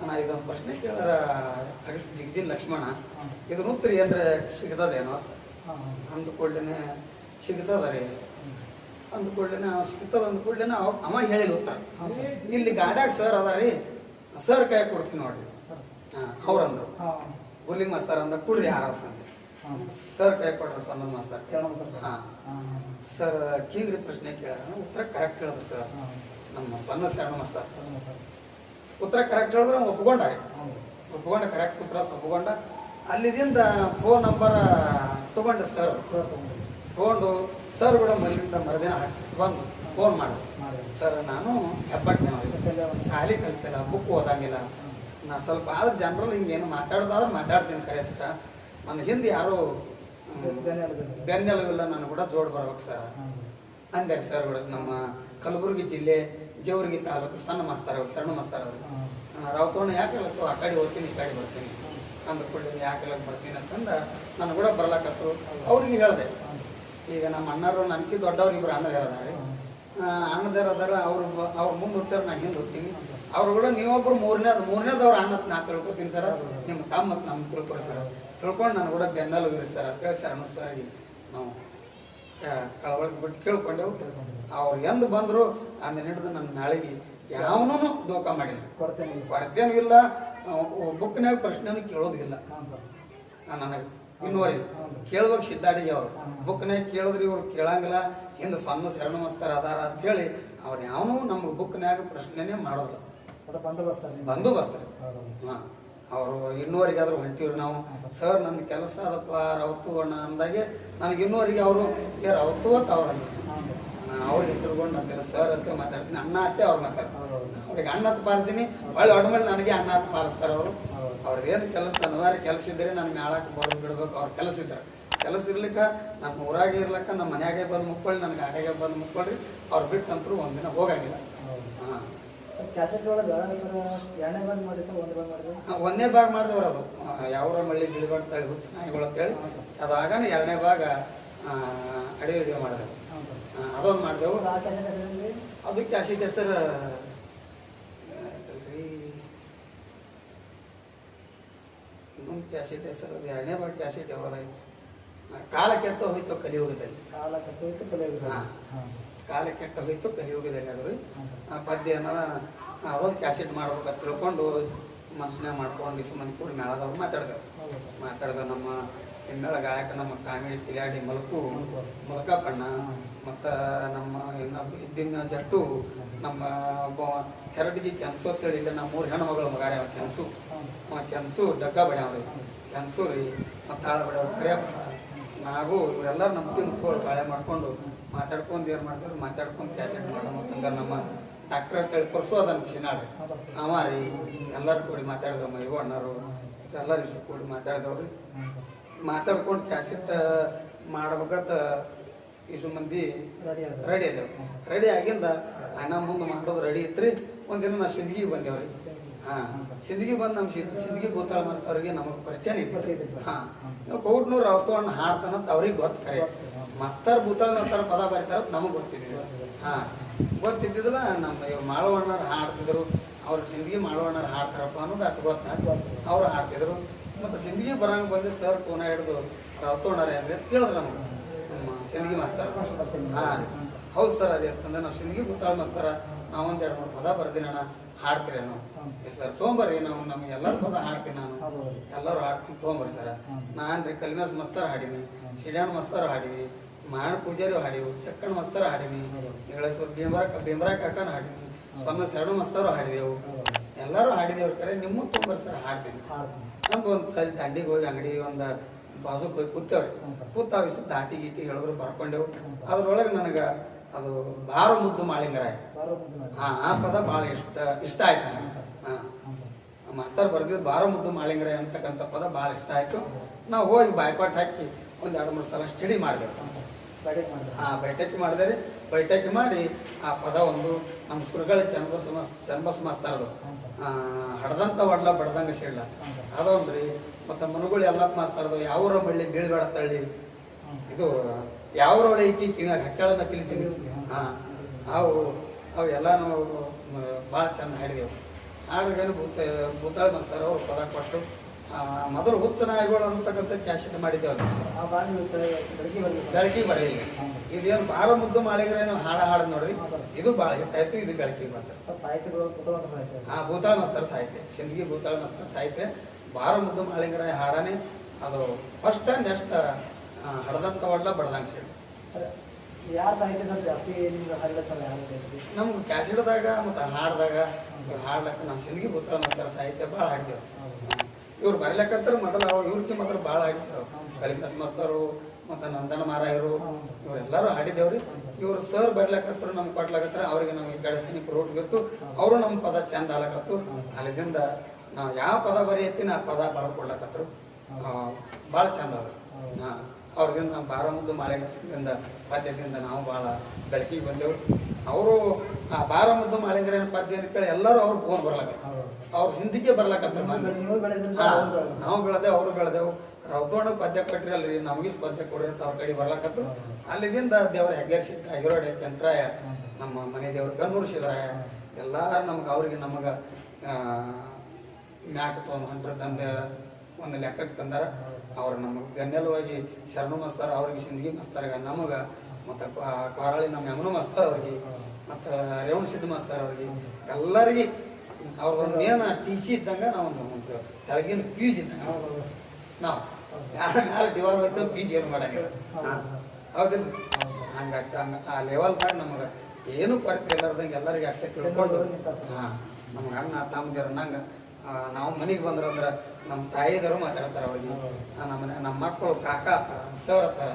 ನಾನು ಇದೊಂದು ಪ್ರಶ್ನೆ ಕೇಳಿದ್ರೆ ಅಗಸ್ ಜಿಗ್ಜಿನ್ ಲಕ್ಷ್ಮಣ ಇದು ಇದನ್ನ ಉತ್ತರ ಏನ್ರೆ ಸಿಗ್ತದೇನೋ? ಅಂದ್ಕೊಳ್ಳೇನೆ ಸಿಗ್ತದ ರೀ ಅಂದ ಸಿಗ್ತದ ಅಂದ್ಕೊಳ್ಳೇನೆ ಅವ ಹೇಳಿಲ್ಲ ಉತ್ತರ. ಇಲ್ಲಿ ಗಾಡ್ಯಾಗ ಸರ್ ಅದ ರೀ ಸರ್ ಕೈ ಕೊಡ್ತೀನಿ ನೋಡ್ರಿ ಅವ್ರಂದ್ರು. ಹಾಂ. ಗುರ್ಲಿಂಗ್ ಮಾಸ್ತರ್ ಅಂದ ಕುಡ್ರಿ ಯಾರ ಹಾಂ. ಸರ್ ಕೈ ಕೊಟ್ರ ನನ್ನ ಮಾಸ್ತರ್. ಸರ್. ಕೀಗ್ರಿ ಪ್ರಶ್ನೆ ಕೇಳ ಉತ್ತರ ಕರೆಕ್ಟ್ ಹೇಳಿದ್ರು ಸರ್. ನಮ್ಮ ಸಣ್ಣ ಶರಣ ಮಾಸ್ತರ್. ಉತ್ತರ ಕರೆಕ್ಟ್ ಹೇಳಿದ್ರೆ ಒಪ್ಕೊಂಡ ರೀ ಒಪ್ಕೊಂಡ ಕರೆಕ್ಟ್ ಉತ್ತರ ಒಪ್ಕೊಂಡ ಅಲ್ಲಿದಿಂದ ಫೋನ್ ನಂಬರ್ ತಗೊಂಡ ಸರ್. ಸರ್ ತಗೊಂಡು. ಸರ್ ಕೂಡ ಮಲ್ಲಿಂದ ಮರದಿನ ಹಾಕಿ ಬಂದು ಫೋನ್ ಮಾಡಿದ್ರು. ಮಾಡಿ ಸರ್ ನಾನು ಹೆಬ್ಬಟ್ಟಿನವ್ರಿಗೆ ಸಾಲಿ ಕಲ್ತಿಲ್ಲ ಬುಕ್ ಓದಂಗಿಲ್ಲ. ನಾ ಸ್ವಲ್ಪ ಆದ್ರೆ ಜನರಲ್ ಏನು ಮಾತಾಡೋದಾದ್ರೆ ಮಾತಾಡ್ತೀನಿ ಕರೆ ಸರ್. ನನ್ನ ಹಿಂದೆ ಯಾರು ಬೆನ್ನೆಲವಿಲ್ಲ ನಾನು ಕೂಡ ಜೋಡ್ ಬರ್ಬೇಕು ಸರ್. ಅಂದೆ ಸರ್ ಕೂಡ ನಮ್ಮ ಕಲಬುರಗಿ ಜಿಲ್ಲೆ ಜೇವರ್ಗಿ ತಾಲೂಕು ಸಣ್ಣ ಮಾಸ್ತಾರ ಸಣ್ಣ ಶರಣ ಮಾಸ್ತಾರ ಅವರು ರಾವ್ತೋಣ ಯಾಕೆ ಹೇಳತ್ತು ಆ ಕಡೆ ಹೋಗ್ತೀನಿ ಈ ಕಡೆ ಬರ್ತೀನಿ. ಅಂದ ಕೂಡ ಯಾಕೆ ಹೇಳಕ್ ಬರ್ತೀನಿ ಅಂತಂದ ನಾನು ಕೂಡ ಬರ್ಲಾಕತ್ತು. ಅವ್ರಿಗೆ ಹೇಳಿದೆ. ಈಗ ನಮ್ಮ ಅಣ್ಣರು ನನಗೆ ದೊಡ್ಡವ್ರು ಇಬ್ಬರು ಅಣ್ಣ ಅಣ್ಣದಾರ ಅದಾರ ಅವ್ರು ಅವ್ರ ಮುಂದೆ ಹೋಗ್ತಾರೆ ನಾನು ಹಿಂದೆ ಹೋಗ್ತೀನಿ ಅವ್ರು ಕೂಡ ನೀವೊಬ್ರು ಮೂರನೇದು ಅವ್ರು ಅಣ್ಣ ನಾ ತಿಳ್ಕೊತೀನಿ ಸರ್. ನಿಮ್ಮ ತಮ್ಮ ಮತ್ತು ನಮ್ಮ ತಿಳ್ಕೊಳಿ ಸರ್. ತಿಳ್ಕೊಂಡು ನಾನು ಕೂಡ ಬೆನ್ನಲ್ಲಿ ಹೋಗಿರಿ ಸರ್. ಹೇಳಿ ಸರ್ ಸರ್ ನಾವು ಕಳವಳಿಗೆ ಬಿಟ್ಟು ಕೇಳ್ಕೊಂಡೆವು. ಅವ್ರು ಎಂದು ಬಂದರು ಅಂದ ಹಿಡಿದು ನನ್ನ ನಾಳೆಗೆ ಯಾವನೂ ದೋಖ ಮಾಡಿಲ್ಲ. ಕೊಡ್ತೇನೆ ಕೊರತೇನೂ ಇಲ್ಲ. ಬುಕ್ನಾಗ ಪ್ರಶ್ನೆನೂ ಕೇಳೋದಿಲ್ಲ ನನಗೆ ಇನ್ನೂ ಕೇಳ್ಬೇಕು ಸಿದ್ಧಾಡಿಗೆ ಅವರು. ಬುಕ್ನಾಗ ಕೇಳಿದ್ರೆ ಇವ್ರು ಕೇಳಂಗಿಲ್ಲ. ಹಿಂದೆ ಸಣ್ಣ ಶರಣ ಮಸ್ತಾರ ಅದಾರ ಅಂತ ಹೇಳಿ ಅವ್ರು ಯಾವನು ನಮ್ಗೆ ಬುಕ್ನ್ಯಾಗ ಪ್ರಶ್ನೆನೇ ಮಾಡೋದು ಬಂದೋಬಸ್ತ್ ಬಂದೋಬಸ್ತ್. ಹಾಂ. ಅವರು ಇನ್ನೂವರೆಗಾದ್ರೂ ಹೊಂಟಿವ್ರಿ ನಾವು. ಸರ್ ನನ್ನ ಕೆಲಸ ಅದಪ್ಪ ರವತ್ತು ಅಣ್ಣ ಅಂದಾಗೆ ನನಗೆ ಇನ್ನೂವರೆಗೆ ಅವರು ಏ ರವತ್ತು ಅಂತ ಅವ್ರು ಅವ್ರ ಹೆಸರುಗೊಂಡು ಅಂತೇಳಿ ಸರ್ ಅಂತ ಮಾತಾಡ್ತೀನಿ. ಅಣ್ಣ ಅತ್ತೆ ಅವ್ರು ಮಾತಾಡ್ತಾರೆ. ಅವ್ರಿಗೆ ಅಣ್ಣ ಅಂತ ಪಾಲಿಸ್ತೀನಿ. ಒಳ್ಳೆ ಒಡಮೇಲೆ ನನಗೆ ಅಣ್ಣ ಅಂತ ಪಾಲಿಸ್ತಾರೆ ಅವರು. ಅವ್ರದ್ದೇನು ಕೆಲಸ ಅನಿವಾರ್ಯ ಕೆಲಸ ಇದ್ದರೆ ನನ್ನ ಮ್ಯಾಳಕ್ಕೆ ಬರೋದು ಬಿಡ್ಬೇಕು. ಅವ್ರ ಕೆಲಸ ಇದ್ದಾರೆ. ಕೆಲಸ ಇರ್ಲಿಕ್ಕ ನಮ್ಮ ಊರಾಗೆ ಇರ್ಲಕ್ಕ ನಮ್ಮ ಮನ್ಯಾಗೆ ಬಂದು ಮುಕ್ಕೊಳ್ಳಿ ನನ್ನ ಆಟೆಗೆ ಬಂದು ಮುಕ್ಕೊಳ್ರಿ ಅವ್ರು ಬಿಟ್ಟಂತರೂ ಒಂದಿನ ಹೋಗಂಗಿಲ್ಲ. ಒಂದೇ ಹಾಂ ಒಂದನೇ ಭಾಗ ಮಾಡಿದವ್ರು ಅದು. ಯಾವ್ರ ಮಳ್ಳಿ ಬಿಡ್ಬಾರ್ದು ತಳಿ ಹುಚ್ಚ ನಾಯಿಗಳು ಅಂತೇಳಿ ಅದಾಗನೇ ಎರಡನೇ ಭಾಗ ಅಡಿ ಅಡಿಗೆ ಮಾಡಿದೆವು ಅದೊಂದು ಮಾಡಿದೆವು. ಆ ಕ್ಯಾಸೆಟ್ ಹೆಸರೇನ್ರಿ ಅದು ಕ್ಯಾಶಿಟ್ ಹೆಸರು ಇನ್ನೊಂದು ಕ್ಯಾಶಿಟ್ ಹೆಸರು ಎರಡನೇ ಭಾಗ ಕ್ಯಾಶಿಟ್ ಯಾವ್ದಾಯ್ತು ಕಾಲ ಕೆಟ್ಟ ಹೋಯ್ತು ಕಲಿಯುಗದಲ್ಲಿ. ಕಾಲ ಕೆಟ್ಟ ಹೋಯ್ತು. ಹಾಂ. ಕಾಲ ಕೆಟ್ಟ ಹೋಯ್ತು ಕಲಿಯುಗದಲ್ಲಿ ಅದ್ರ ಆ ಪದ್ಯನ ಅವಾಗ ಕ್ಯಾಸೆಟ್ ಮಾಡ್ಬೇಕಂತ ತಿಳ್ಕೊಂಡು ಮನ್ಸನ್ಯಾಗ ಮಾಡ್ಕೊಂಡು ಇಷ್ಟು ಮಂದಿ ಕೂಡಿ ಮೇಳದವ್ರು ಹೌದು. ಮಾತಾಡ್ದ ನಮ್ಮ ಹೆಮ್ಮೆಳ ಗಾಯಕ ನಮ್ಮ ಕಾಮಿಡಿ ಕಿಲಾಡಿ ಮಲ್ಕು ಮೊಳಕಪ್ಪಣ್ಣ ಮತ್ತು ನಮ್ಮ ಇನ್ನೊಬ್ಬ ಇದ್ದಿನ ಜಟ್ಟು ನಮ್ಮ ಒಬ್ಬ ಕೆರಡಿಗೆ ಕೆನ್ಸು ಅಂತೇಳಿ ನಮ್ಮ ಮೂರು ಹೆಣ್ಣು ಮಗಾರೆ ಅವ ಕೆನ್ಸು. ಕೆಂಚು ಡಗ್ಗ ಬಡ್ಯಾವ್ರಿ. ಕೆನ್ಸು ರೀ ಮತ್ತು ತಾಳ ಬಡ್ಯಾವ್ರಿ. ಕರಿಯಪ್ಪ ನಾವು ಇವರೆಲ್ಲ ನಮ್ಮ ತಿಂದು ಬಾಳೆ ಮಾಡ್ಕೊಂಡು ಮಾತಾಡ್ಕೊಂಡು ಏನು ಮಾಡ್ತಾರೆ ಮಾತಾಡ್ಕೊಂಡು ಕ್ಯಾಸೆಟ್ ಮಾಡೋಣ ನಮ್ಮ ಡಾಕ್ಟರ್ ಅಂತೇಳಿ ಪರ್ಸು ಅದನ್ನ ಕಿಶನಾಡ್ರಿ ಅವ ರೀ ಎಲ್ಲರೂ ಕೂಡಿ ಮಾತಾಡಿದವ ಇವು ಅಣ್ಣರು ಎಲ್ಲರೂ ಇಷ್ಟು ಕೂಡಿ ಮಾತಾಡಿದವ್ರಿ ಮಾತಾಡ್ಕೊಂಡು ಕ್ಯಾಸೆಟ್ ಮಾಡ್ಬೇಕಂತ ಇಷ್ಟು ಮಂದಿ ರೆಡಿ ಅದೇವು ರೆಡಿ ಆಗಿಂದ ಅಣ್ಣ ಮುಂದೆ ಮಾಡೋದು ರೆಡಿ ಇತ್ರಿ. ಒಂದಿನ ನಾ ಸಿಂದಗಿ ಬಂದೇವ್ರಿ ಹಾಂ ಸಿಂದಗಿ ಬಂದು ನಮ್ಮ ಸಿಂದಗಿ ಭೂತಾಳ ಮಾಸ್ತವ್ರಿಗೆ ನಮಗೆ ಪರಿಚಯ ಇತ್ತು. ಹಾಂ ಕೌಟ್ನೂರು ಅವತವಣ್ಣ ಹಾಡ್ತಾನಂತ ಅವ್ರಿಗೆ ಗೊತ್ತು. ಮಸ್ತರ್ ಭೂತಾಳ ಮಾಸ್ತರ್ ಪದ ಬರೀತಾರ ನಮಗೆ ಗೊತ್ತಿದ್ದಿಲ್ಲ ಹಾಂ, ಗೊತ್ತಿದ್ದಿದ್ದಲ್ಲ ನಮ್ಮ ಇವ್ರು ಮಾಳವಣ್ಣರು ಹಾಡ್ತಿದ್ರು. ಅವ್ರ ಸಿಂದಗಿ ಮಾಳವಣ್ಣರು ಹಾಡ್ತಾರಪ್ಪ ಅನ್ನೋದು ಅಷ್ಟು ಗೊತ್ತ. ಅವ್ರು ಹಾಡ್ತಿದ್ರು. ಮತ್ತು ಸಿಂದಗಿ ಬರಂಗ ಬಂದು ಸರ್ ಕೋನ ಹಿಡಿದು ರವತೋಣರ ಅಂದ್ರೆ ಕೇಳಿದ್ರು ನಮ್ಗೆ. ನಮ್ಮ ಸಿಂದಗಿ ಮಾಸ್ತರ್. ಹಾಂ, ಹೌದು ಸರ್, ಅದೇ ಅಂತಂದ್ರೆ ನಾವು ಸಿಂದಗಿ ಭೂತಾಳ ಮಾಸ್ತರ. ನಾವೊಂದು ಎರಡು ಮೂರು ಪದ ಬರ್ದಿನಣ್ಣ. ಹಾಡ್ತೀರಿ ನಾವು. ಸರ್ ತೊಗೊಂಬರ್ರಿ ನಾವು ನಮ್ಮ ಎಲ್ಲರೂ ಹೋದ ಹಾಡ್ತೀನಿ ನಾನು. ಎಲ್ಲರೂ ಹಾಡ್ತೀನಿ ತೊಗೊಂಬರ್ರಿ ಸರ್. ನಾನು ರೀ ಕಲಿನಾಸ್ ಮಸ್ತಾರ ಹಾಡೀನಿ ಶಿಡ್ಯಾಣ ಮಸ್ತಾರ ಹಾಡೀವಿ ಮಾಣ ಪೂಜಾರಿ ಹಾಡೀವಿ ಚಕ್ಕಣ ಮಸ್ತಾರ ಹಾಡೀನಿ ಹೌದು. ಇಂಗಳೇಶ್ವರ ಭೀಮರ ಭೀಮರ ಕಾಕನ ಹಾಡೀನಿ ಸ್ವಾಮಿ ಶರಣ ಮಸ್ತಾರು ಹಾಡಿದೆವು. ಎಲ್ಲರೂ ಹಾಡಿದೇವ್ರ ಕರೆ ನಿಮ್ಮೂ ತೊಗೊಂಬರ್ರಿ ಸರ್ ಹಾಡ್ತೀನಿ. ನಮ್ದು ಒಂದು ಕಲ್ ದಂಡಿಗೆ ಹೋಗಿ ಅಂಗಡಿ ಒಂದು ಬಾಜುಕ್ ಹೋಗಿ ಕೂತೇವ್ರಿ ಕೂತಾವಿಸಿ ದಾಟಿ ಗೀಟಿ ಹೇಳಿದ್ರು ಬರ್ಕೊಂಡೆವು. ಅದ್ರೊಳಗೆ ನನಗೆ ಅದು ಭಾರ ಮುದ್ದು ಮಾಳಿಂಗರ. ಬಾರೋ ಹಾ ಆ ಪದ ಬಹಳ ಇಷ್ಟ ಇಷ್ಟ ಆಯ್ತು ನನಗೆ ಹಾ. ಮಾಸ್ತರ್ ಬರ್ದಿದ್ದು ಬಾರು ಮುದ್ದು ಮಾಳಿಂಗರಾಯ ಅಂತಕ್ಕಂಥ ಪದ ಬಹಳ ಇಷ್ಟ ಆಯ್ತು. ನಾವು ಹೋಗಿ ಬಾಯ್ಪಾಟ್ ಹಾಕಿ ಒಂದು ಎರಡು ಮೂರು ಸಲ ಸ್ಟಡಿ ಮಾಡಬೇಕು. ಹಾ ಸರ್. ಮಾಡಿದ್ರಿ ಬೈಠಕಿ ಬೈಠಕಿ ಮಾಡಿ ಆ ಪದ ಒಂದು ನಮ್ಮ ಸುರಗಳ ಚರ್ಮ ಸಮಸ್ತ ಮಾಸ್ತರ್ದು ಹಡದಂತ ಸರ್. ಆ, ಹಡದಂತ ಒಡ್ಲ ಬಡದಂಗ ಸಿಡ್ಲ ಅದೊಂದ್ರಿ ಮತ್ತೆ ಮನುಗಳು ಎಲ್ಲ ಮಾಸ್ತರ್ದು ಯಾವೂರ ಬಳ್ಳಿ ಬೀಳ್ಬೇಡ ತಳ್ಳಿ. ಹ್ಮ್. ಇದು ಯಾವ್ರೊಳ ಐತಿ ಕಿವಿಯಾಗ ಹಕ್ಕಳನ್ನ ತಿಳಿತೀನಿ. ಹಾ ಅವು ಅವೆಲ್ಲ ನಾವು ಭಾಳ ಚೆಂದ ಹಾಡಿದೆವು. ಹಾಡಿದೇನು ಭೂತ ಭೂತಾಳ ಮಸ್ತಾರ ಅವ್ರು ಪದ ಕೊಟ್ಟು ಮೊದಲು ಹುಚ್ಚ ನಾಯಿಗಳು ಅಂತಕ್ಕಂಥ ಕ್ಯಾಶೆಟ್ ಮಾಡಿದ್ದೇವೆ ಬೆಳಗ್ಗೆ ಬರಲಿ. ಇದೇನು ಭಾಳ ಮುದ್ದು ಮಾಡಿದ್ರೇನು ಹಾಡ ಹಾಡ ನೋಡ್ರಿ? ಇದು ಭಾಳ ಹಿಟ್ ಆಯ್ತು ಇದು ಬೆಳಕಿ ಸಾಹಿತ್ಯ. ಆ ಭೂತಾಳ ಮಸ್ತಾರ ಸಾಹಿತ್ಯ. ಸಿಂದಗಿ ಭೂತಾಳ ಮಸ್ತಾರ ಸಾಹಿತ್ಯ. ಭಾಳ ಮುದ್ದು ಮಾಳಿಂಗರ ಹಾಡನೆ. ಅದು ಫಸ್ಟ್ ನೆಕ್ಸ್ಟ್ ಹಡ್ದಂತ ಒಡ್ಲ ಬಡದಂಗ ಸೇರಿ. ಯಾರ್ ಸಾಹಿತ್ಯದಲ್ಲಿ ಜಾಸ್ತಿ ನಿಮ್ಗೆ ಬೇಕು? ನಮ್ಗೆ ಕ್ಯಾಸೆಟ್ದಾಗ ಮತ್ತು ಹಾಡ್ದಾಗ ಹಾಡ್ಲಕ್ಕ ನಮ್ಮ ಸಿಂದಗಿ ಭೂತಾಳ ಮಸ್ತರ ಸಾಹಿತ್ಯ ಭಾಳ ಹಾಡ್ತೇವೆ. ಇವ್ರು ಬರ್ಲಿಕ್ಕಂತಾರೆ ಮೊದಲು ಅವ್ರು ಇವ್ರಿಗೆ ಮೊದಲು ಭಾಳ ಹಾಡಿದ್ರು ಕಲಿಕಸ್ ಮಸ್ತರು ಮತ್ತು ನಂದನ ಮಾರಾಯರು ಇವರೆಲ್ಲರೂ ಹಾಡಿದೇವ್ರಿ. ಇವರು ಸರ್ ಬರ್ಲಕತ್ರು ನಮ್ಗೆ ಕೊಡ್ಲಾಕತ್ರ ಅವ್ರಿಗೆ ನಮಗೆ ಸನಿಪ ರೋಟ್ ಗೊತ್ತು. ಅವರು ನಮ್ಮ ಪದ ಚಂದ ಆಲಕತ್ತು. ಅಲ್ಲಿಂದ ನಾವು ಯಾವ ಪದ ಬರೆಯತ್ತೀನಿ ಆ ಪದ ಬರೆದು ಕೊಡ್ಲಕತ್ರು. ಭಾಳ ಚಂದ ಅವ್ರು. ಹಾಂ. ಅವ್ರಿಗಿಂದ ನಾವು ಬಾರ ಮುದ್ದು ಮಾಳೆಗದಿಂದ ಪದ್ಯದಿಂದ ನಾವು ಭಾಳ ಬೆಳಕಿಗೆ ಬಂದೆವು. ಅವರು ಆ ಭಾರ ಮುದ್ದು ಮಾಳಿಂಗ್ರೇನ ಪದ್ಯ ಕೇಳಿ ಎಲ್ಲರೂ ಅವ್ರು ಫೋನ್ ಬರ್ಲಕ್ಕ ಅವ್ರು ಹಿಂದಿಗೆ ಬರ್ಲಕತ್ರ ನೀವು- ಬೆಳೆದೇವು ಅವ್ರು ಬೆಳೆದೆವು. ರೌತೋಣ ಪದ್ಯ ಕೊಟ್ಟಿರಲ್ರಿ ನಮಗಿಸ್ ಪದ್ಯ ಕೊಡ್ರಿ ಅಂತ ಅವ್ರ ಕಡೆ ಬರ್ಲಕ್ಕತ್ತು ಅಲ್ಲಿದಿಂದ ದೇವ್ರ ಹೆಗ್ಗೇರ್ಸಿದ್ದ ಹಿರೋಡೆ ಚಂದ್ರಾಯ ನಮ್ಮ ಮನೆ ದೇವ್ರ ಗನ್ನೂರು ಶಿವರಾಯ ಎಲ್ಲ ನಮ್ಗೆ ಅವ್ರಿಗೆ ನಮಗೆ ಮ್ಯಾಕ್ ತೊಗೊಂಡು ಹೊಂಟ್ರ ತಂದೆ ಒಂದು ಲೆಕ್ಕಕ್ಕೆ ತಂದಾರ. ಅವ್ರು ನಮಗೆ ಗನ್ನೆಲ್ವಾಗಿ ಶರಣು ಮಸ್ತಾರ ಅವ್ರಿಗೆ ಸಿಂದಗಿ ಮಸ್ತಾರ ನಮಗೆ ಮತ್ತು ಕೊರಳಿ ನಮ್ಮ ಯಮನು ಮಸ್ತಾರ ಅವ್ರಿಗೆ ಮತ್ತು ರೇವಣ ಸಿದ್ಧ ಮಸ್ತಾರ ಅವ್ರಿಗೆ ಎಲ್ಲರಿಗೆ ಅವ್ರದೊಂದು ಮೇನ ಟಿ ಸಿ ಇದ್ದಂಗೆ ನಾವು ಒಂದು ತೆಳಗಿನ ಫೀಸ್ ಇದ್ದಂಗೆ. ನಾವು ಯಾರ ಮ್ಯಾಲ ಡಿವಾಲ್ ಹೋಯ್ತು ಫೀಸ್ ಏನು ಮಾಡಂಗಿಲ್ಲ ಹೌದಿಲ್ಲ ಹಂಗಾಗಿ ಹಂಗ ಆ ಲೆವೆಲ್ದಾಗ ನಮಗೆ ಏನು ಕೊರತೆ ಇಲ್ಲಾರ್ದಂಗೆ ಎಲ್ಲರಿಗೆ ಅಷ್ಟೇ ತಿಳ್ಕೊಂಡು ಹಾಂ ನಮ್ಗೆ ಅಣ್ಣ ತಮ್ಮದಿರ ಆ, ನಾವು ಮನೆಗೆ ಬಂದ್ರ ಅಂದ್ರ ನಮ್ಮ ತಾಯಿದರು ಮಾತಾಡ್ತಾರ ಅವ್ರಿಗೆ. ಆ, ನಮ್ಮ ನಮ್ಮ ಮಕ್ಕಳು ಕಾಕ ಸರ್ ಹತ್ತಾರ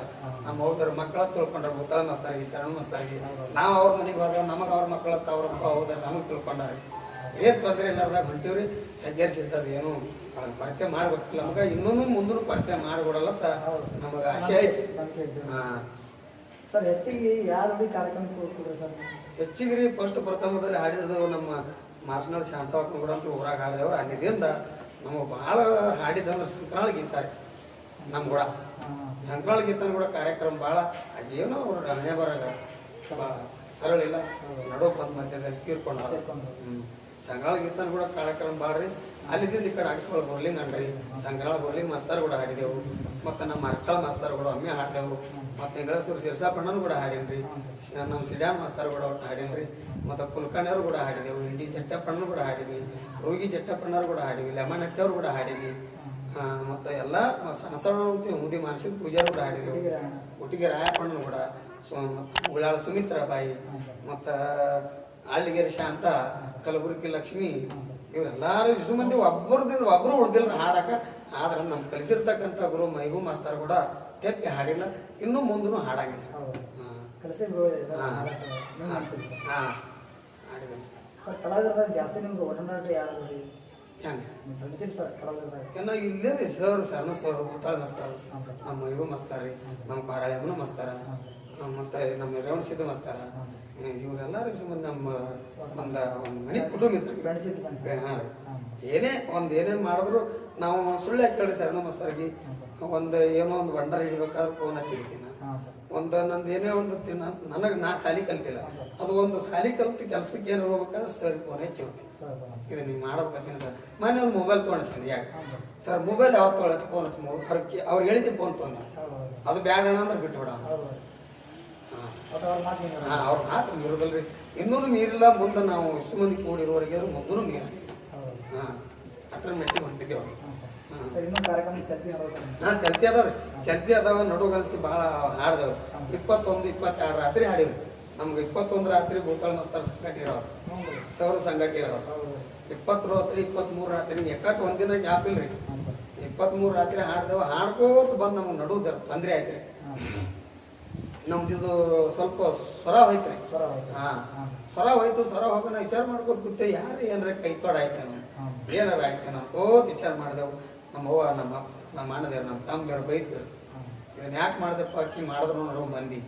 ನಮ್ಮ ಹೋದ್ರ ಮಕ್ಕಳ ತಿಳ್ಕೊಂಡ್ರ ಮುತ್ತಳ ಮಸ್ತಾರಿ ಶರಣ ಮಸ್ತಾರಿಗೆ ನಾವು ಅವ್ರ ಮನೆಗೆ ಹೋದಾಗ ನಮಗೆ ಅವ್ರ ಮಕ್ಕಳ ಅವ್ರ ಅವ್ರ ಹೌದಾರ ನಮಗೆ ತಿಳ್ಕೊಂಡಾರೆ. ಏನ್ ತೊಂದರೆ ಇಲ್ಲಾರ್ದಾಗ ಹೊಂಟಿವ್ರಿ ಹೆಗ್ಗೇರ್ಸಿದ್ದದು ಏನು? ಅದನ್ನ ಪರಿಚಯ ಮಾಡ್ಬೇಕಿಲ್ಲ. ನಮಗೆ ಇನ್ನೂ ಮುಂದೂ ಪರಿಚಯ ಹೌದು. ನಮಗೆ ಆಸೆ ಐತಿ ಸರ್ ಹೆಚ್ಚಿಗೆ ಯಾರು ಕಾರ್ಯಕ್ರಮ? ಹೆಚ್ಚಿಗೆ ರೀ ಫಸ್ಟ್ ಪ್ರಥಮದಲ್ಲಿ ಹಾಡಿದ್ದು ನಮ್ಮ ಮಾರ್ಷನಲ್ ಶಾಂತವಾಗಿ ಅಂತ ಊರಾಗ ಹಾಡಿದವ್ರು. ಅಲ್ಲಿದಿಂದ ನಮಗೆ ಭಾಳ ಹಾಡಿದಂದ್ರೆ ಸಂಕ್ರಾಳ ಗೀತಾರೆ ನಮ್ಮ ಕೂಡ. ಸಂಕ್ರಾಳ ಗೀತನ ಕೂಡ ಕಾರ್ಯಕ್ರಮ ಭಾಳ. ಅದೇನೋ ಅವ್ರು ಹಣೆ ಬರಾಗ ಭಾಳ ಸರಳ ಇಲ್ಲ. ನಡೋ ಬಂದ ಮಧ್ಯದಲ್ಲಿ ತೀರ್ಕೊಂಡು ಹ್ಞೂ ಸಂಕ್ರಾಳ ಗೀತನ ಕೂಡ ಕಾರ್ಯಕ್ರಮ ಭಾಳ ರೀ ಅಲ್ಲಿದ್ದಿಂದ ಈ ಕಡೆ ಅಗಸ್ಬಳ ನಾನು ಅನ್ರಿ ಸಂಕ್ರಾಳ ಗೊರ್ಲಿಂಗ್ ಮಸ್ತಾರ ಕೂಡ ಹಾಡಿದೆವು. ಮತ್ತು ನಮ್ಮ ಅರ್ಕಳ ಮಸ್ತಾರ ಕೂಡ ಒಮ್ಮೆ ಹಾಡಿದೆವು. ಮತ್ತು ಹೆಂಗಳಸೂರು ಸಿರ್ಸಾಪಣ್ಣನೂ ಕೂಡ ಹಾಡೀನಿ ರೀ ನಮ್ಮ ಸಿಡ್ಯಾನ್ ಮಾಸ್ತಾರ್ ಕೂಡ ಒಟ್ಟು ಹಾಡೀನ್ರಿ. ಮತ್ತು ಕುಲ್ಕರ್ಣಿಯವ್ರು ಕೂಡ ಹಾಡಿದೆವು ಇಂಡಿ ಜಟ್ಟಪ್ಪಣ್ಣರು ಕೂಡ ಹಾಡಿದ್ವಿ ರೋಗಿ ಜಟ್ಟಪ್ಪಣ್ಣರು ಕೂಡ ಹಾಡಿವಿ ಲೆಮನ್ ಹಟ್ಟವ್ರು ಕೂಡ ಹಾಡಿದ್ವಿ ಮತ್ತು ಎಲ್ಲ ಸಣ್ಣ ಸಣ್ಣ ಮುದಿ ಮಾನಸಿಕ ಪೂಜಾರು ಕೂಡ ಹಾಡಿದೆವು ಹುಟ್ಟಿಗೆ. ಒಟ್ಟಿಗೆ ರಾಯಪ್ಪಣ್ಣನು ಕೂಡ ಸು ಉಳಾಳ ಸುಮಿತ್ರ ಬಾಯಿ ಮತ್ತು ಅಲ್ಲಿಗೆರೆ ಶಾಂತ ಕಲಬುರಗಿ ಲಕ್ಷ್ಮಿ ಇವರೆಲ್ಲರೂ ಇಷ್ಟು ಮಂದಿ ಒಬ್ಬರದಿಂದ ಒಬ್ಬರು ಉಳ್ದಿಲ್ಲ ಹಾಡಕ. ಆದ್ರೆ ನಮ್ಮ ಕಲಿಸಿರ್ತಕ್ಕಂಥ ಗುರು ಮೈಬೂ ಮಾಸ್ತರ್ ಕೂಡ ತೆಪ್ಪಿ ಹಾಡಿಲ್ಲ ಇನ್ನೂ ಮುಂದೂ ಹಾಡಂಗಿಲ್ಲ. ಹಾಂ. ಸರ್. ಜಾಸ್ತಿ ನಿಮ್ಗೆ ಒಡನಾಟ ಯಾರು ರೀ ಹೆಂಗೆ ನಿಮ್ಮ ಸರ್ ಏನ ಇಲ್ಲೇ ರೀ ಸರ್ ಸರ್ ಮುತ್ತಾಳ ಮಸ್ತಾರ. ನಮ್ಮ ಇವ ಮಸ್ತಾರ ರೀ ನಮ್ಮ ಪಾರಾಯಮ್ಮನು ಮಸ್ತಾರ. ಮತ್ತೆ ನಮ್ಮ ರೇವಣ ಸಿದ್ಧ ಮಸ್ತಾರ. ಇವರೆಲ್ಲರೂ ನಮ್ಮ ಒಂದು ಒಂದು ಮನೆ ಕುಟುಂಬ ಇತ್ತು. ಹಾ ಏನೇ ಒಂದು ಏನೇ ಮಾಡಿದ್ರು ನಾವು ಸುಳ್ಳು ಕೇಳಿ ಸರ್ ಶರಣ ಮಸ್ತಾರಿಗೆ? ಒಂದು ಏನೋ ಒಂದು ಬಂಡಾರ ಹಿಡಿಬೇಕಾದ್ರೆ ಫೋನ್ ಹಚ್ಚಿರ್ತೀನಿ ಒಂದು ನಂದು ಏನೇ ಒಂದು ನನಗೆ ನಾ ಸಾಲಿ ಕಲ್ತಿಲ್ಲ. ಅದು ಒಂದು ಸಾಲಿ ಕಲ್ತು ಕೆಲಸಕ್ಕೆ ಏನು ಹೋಗ್ಬೇಕಾದ್ರೆ ಸರ್ ಫೋನ್ ಹೆಚ್ಚಿ ಇದು ನೀವು ಮಾಡ್ಬೇಕಂತೀನಿ ಸರ್. ಮೊನ್ನೆ ಒಂದು ಮೊಬೈಲ್ ತೊಗೊಂಡಿಸ್ತೀನಿ ಯಾಕೆ? ಸರ್ ಮೊಬೈಲ್ ಯಾವತ್ತು ತೊಗೊಳಕ್ಕೆ ಫೋನ್ ಹಚ್ಚಿ ಅವ್ರಿಗೆ ಅವ್ರು ಹೇಳಿದ್ದೆ ಫೋನ್ ತೊಗೊಂಡ. ಅದು ಬ್ಯಾಡ ಅಂದ್ರೆ ಬಿಟ್ಬಿಡ. ಹಾಂ. ಅವ್ರ ಮಾತು ಮೀರೋದಲ್ರಿ ಇನ್ನೂ ಮೀರಿಲ್ಲ ಮುಂದೆ ನಾವು ಇಷ್ಟು ಮಂದಿ ಕೂಡಿರೋರಿಗೆ ಮುಂದೂ ಮೀರ ಹಾಂ. ಅಟ್ರ ಮೆಟ್ಟಿಗೆ ಹೊಂಟಿದ್ದೇವೆ. ಹಾಂ ಮಾಡೋದು ಸರ್. ಹಾಂ ಚಲ್ತಿ ಅದಾವ್ರಿ. ಚಲ್ತಿ ಅದಾವ ನಡುಗಲ್ಸಿ ಭಾಳ ಹಾಡ್ದವ್ರು ಇಪ್ಪತ್ತೊಂದು ಇಪ್ಪತ್ತೆರಡು ರಾತ್ರಿ ಹಾಡಿವ್ರಿ. ನಮ್ಗೆ ಇಪ್ಪತ್ತೊಂದು ರಾತ್ರಿ ಭೂತಾಳ ಮಸ್ತಾರ ಸಂಗಟಿ ಇರೋರು. ಹ್ಞೂ ರೀ. ಸೌರ ಸಂಗಟಿ ಇರೋರು. ಇಪ್ಪತ್ತು ರಾತ್ರಿ ಇಪ್ಪತ್ತ್ಮೂರು ರಾತ್ರಿ ಎಕ್ಕಟ್ಟು ಒಂದಿನ ಗ್ಯಾಪ್ ಇಲ್ರಿ. ಇಪ್ಪತ್ತ್ಮೂರು ರಾತ್ರಿ ಹಾಡ್ದೇವ ಹಾಡ್ಕೋತ ಬಂದು ನಮ್ಗೆ ನಡು ತೊಂದರೆ ಆಯ್ತ್ರಿ. ನಮ್ದಿದು ಸ್ವಲ್ಪ ಸ್ವರ ಹೋಯ್ತ್ರಿ. ಸ್ವರ ಹೌದು ಹಾ. ಸ್ವರ ಹೋಯ್ತು ಸ್ವರ ಹೋಗೋಣ ವಿಚಾರ ಮಾಡ್ಕೋತ ಬಿತ್ತೆ ಯಾರು ಏನಾರ ಕೈ ತೊಡ ಆಯ್ತೇನೋ ಏನಾರ ಆಯ್ತೇನೋ ಓದ್ ವಿಚಾರ ಮಾಡ್ದೆವು. ನಮ್ಮ ಅವ್ವ ನಮ್ಮ ನಮ್ಮ ಅಣ್ಣದೇವ್ರು ನಮ್ಮ ತಮ್ಮದೇವ್ರು ಬೈದ್ರು. ಇವನ್ ಯಾಕೆ ಮಾಡ್ದಪ್ಪ? ಅಕ್ಕಿ ಮಾಡಿದ್ರು ನೋಡು ಮಂದಿ.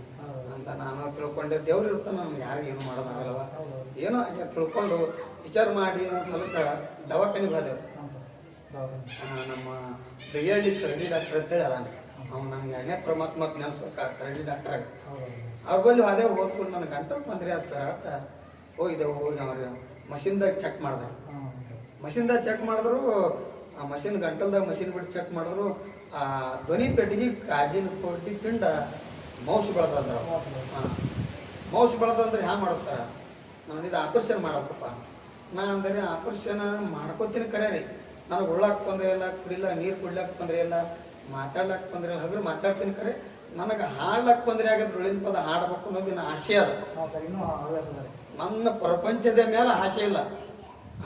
ಅಂತ ನಾನು ತಿಳ್ಕೊಂಡೆ. ದೇವ್ರು ಇರ್ತಾನೆ ನಮ್ಗೆ ಯಾರಿಗೆ ಏನು ಮಾಡೋದಾಗಲ್ವ ಏನೋ ಹಾಗೆ ತಿಳ್ಕೊಂಡು ವಿಚಾರ ಮಾಡಿ ಸ್ವಲ್ಪ ಹೌದು ಆ, ನಮ್ಮ ಬಿಎಲ್ಡಿ ಕರಡಿ ಡಾಕ್ಟರ್ ಅಂತ ಹೇಳಿ ಅದಾನ ಅವ್ನು ನಮ್ಗೆ ಎಣ್ಣೆ ಪ್ರಮಾತ್ಮ ನೆನೆಸ್ಬೇಕಾ ಕರಡಿ ಡಾಕ್ಟರ್ ಅವ್ರ ಬಂದು ಅದೇ ಓದ್ಕೊಂಡು ನನ್ನ ಗಂಟು ಬಂದ್ರೆ ಅದು ಸರ್ ಅಂತ ಹೋಗಿದ್ದೆವು ಹೋಗಿ ಅವ್ರಿಗೆ ಮಷಿನ್ದಾಗ ಚೆಕ್ ಮಾಡಿದೆ ಮಷಿನ್ದಾಗ ಚೆಕ್ ಮಾಡಿದ್ರು ಆ ಮಷಿನ್ ಗಂಟಲ್ದಾಗ ಮಷಿನ್ ಬಿಟ್ಟು ಚೆಕ್ ಮಾಡಿದ್ರು ಆ ಧ್ವನಿ ಪೆಟ್ಟಿಗೆ ಕಾಜಿನ ಕೊಟ್ಟಿ ಪಿಂಡ ಮೌಸ್ ಬೆಳೆದಂದ್ರೆ ಹಾಂ. ಮೌಸ್ ಬೆಳೆದಂದ್ರೆ ಹ್ಯಾ ಮಾಡೋದು ಸರ್? ನಾನು ಇದು ಆಪರೇಷನ್ ಮಾಡಬೇಕಪ್ಪ. ನಾ ಅಂದರೆ ಆಪರೇಷನ್ ಮಾಡ್ಕೋತೀನಿ ಕರೆ ರೀ ನನಗೆ ಉಳ್ಳಾಕ್ ತೊಂದರೆ ಇಲ್ಲ ಕುಡಿಲ್ಲ ನೀರು ಕುಡ್ಲಾಕ್ ತೊಂದರೆ ಇಲ್ಲ ಮಾತಾಡ್ಲಾಕ್ ತೊಂದರೆ ಇಲ್ಲ ಹಗ್ರು ಮಾತಾಡ್ತೀನಿ ಕರೆ. ನನಗೆ ಹಾಡ್ಲಾಕ್ ತೊಂದರೆ ಆಗಿದ್ರೆ ಉಳಿದ ಪದ ಹಾಡ್ಬೇಕು ಅನ್ನೋದು ನನ್ನ ಆಸೆ ಅದ. ನನ್ನ ಪ್ರಪಂಚದ ಮೇಲೆ ಆಸೆ ಇಲ್ಲ.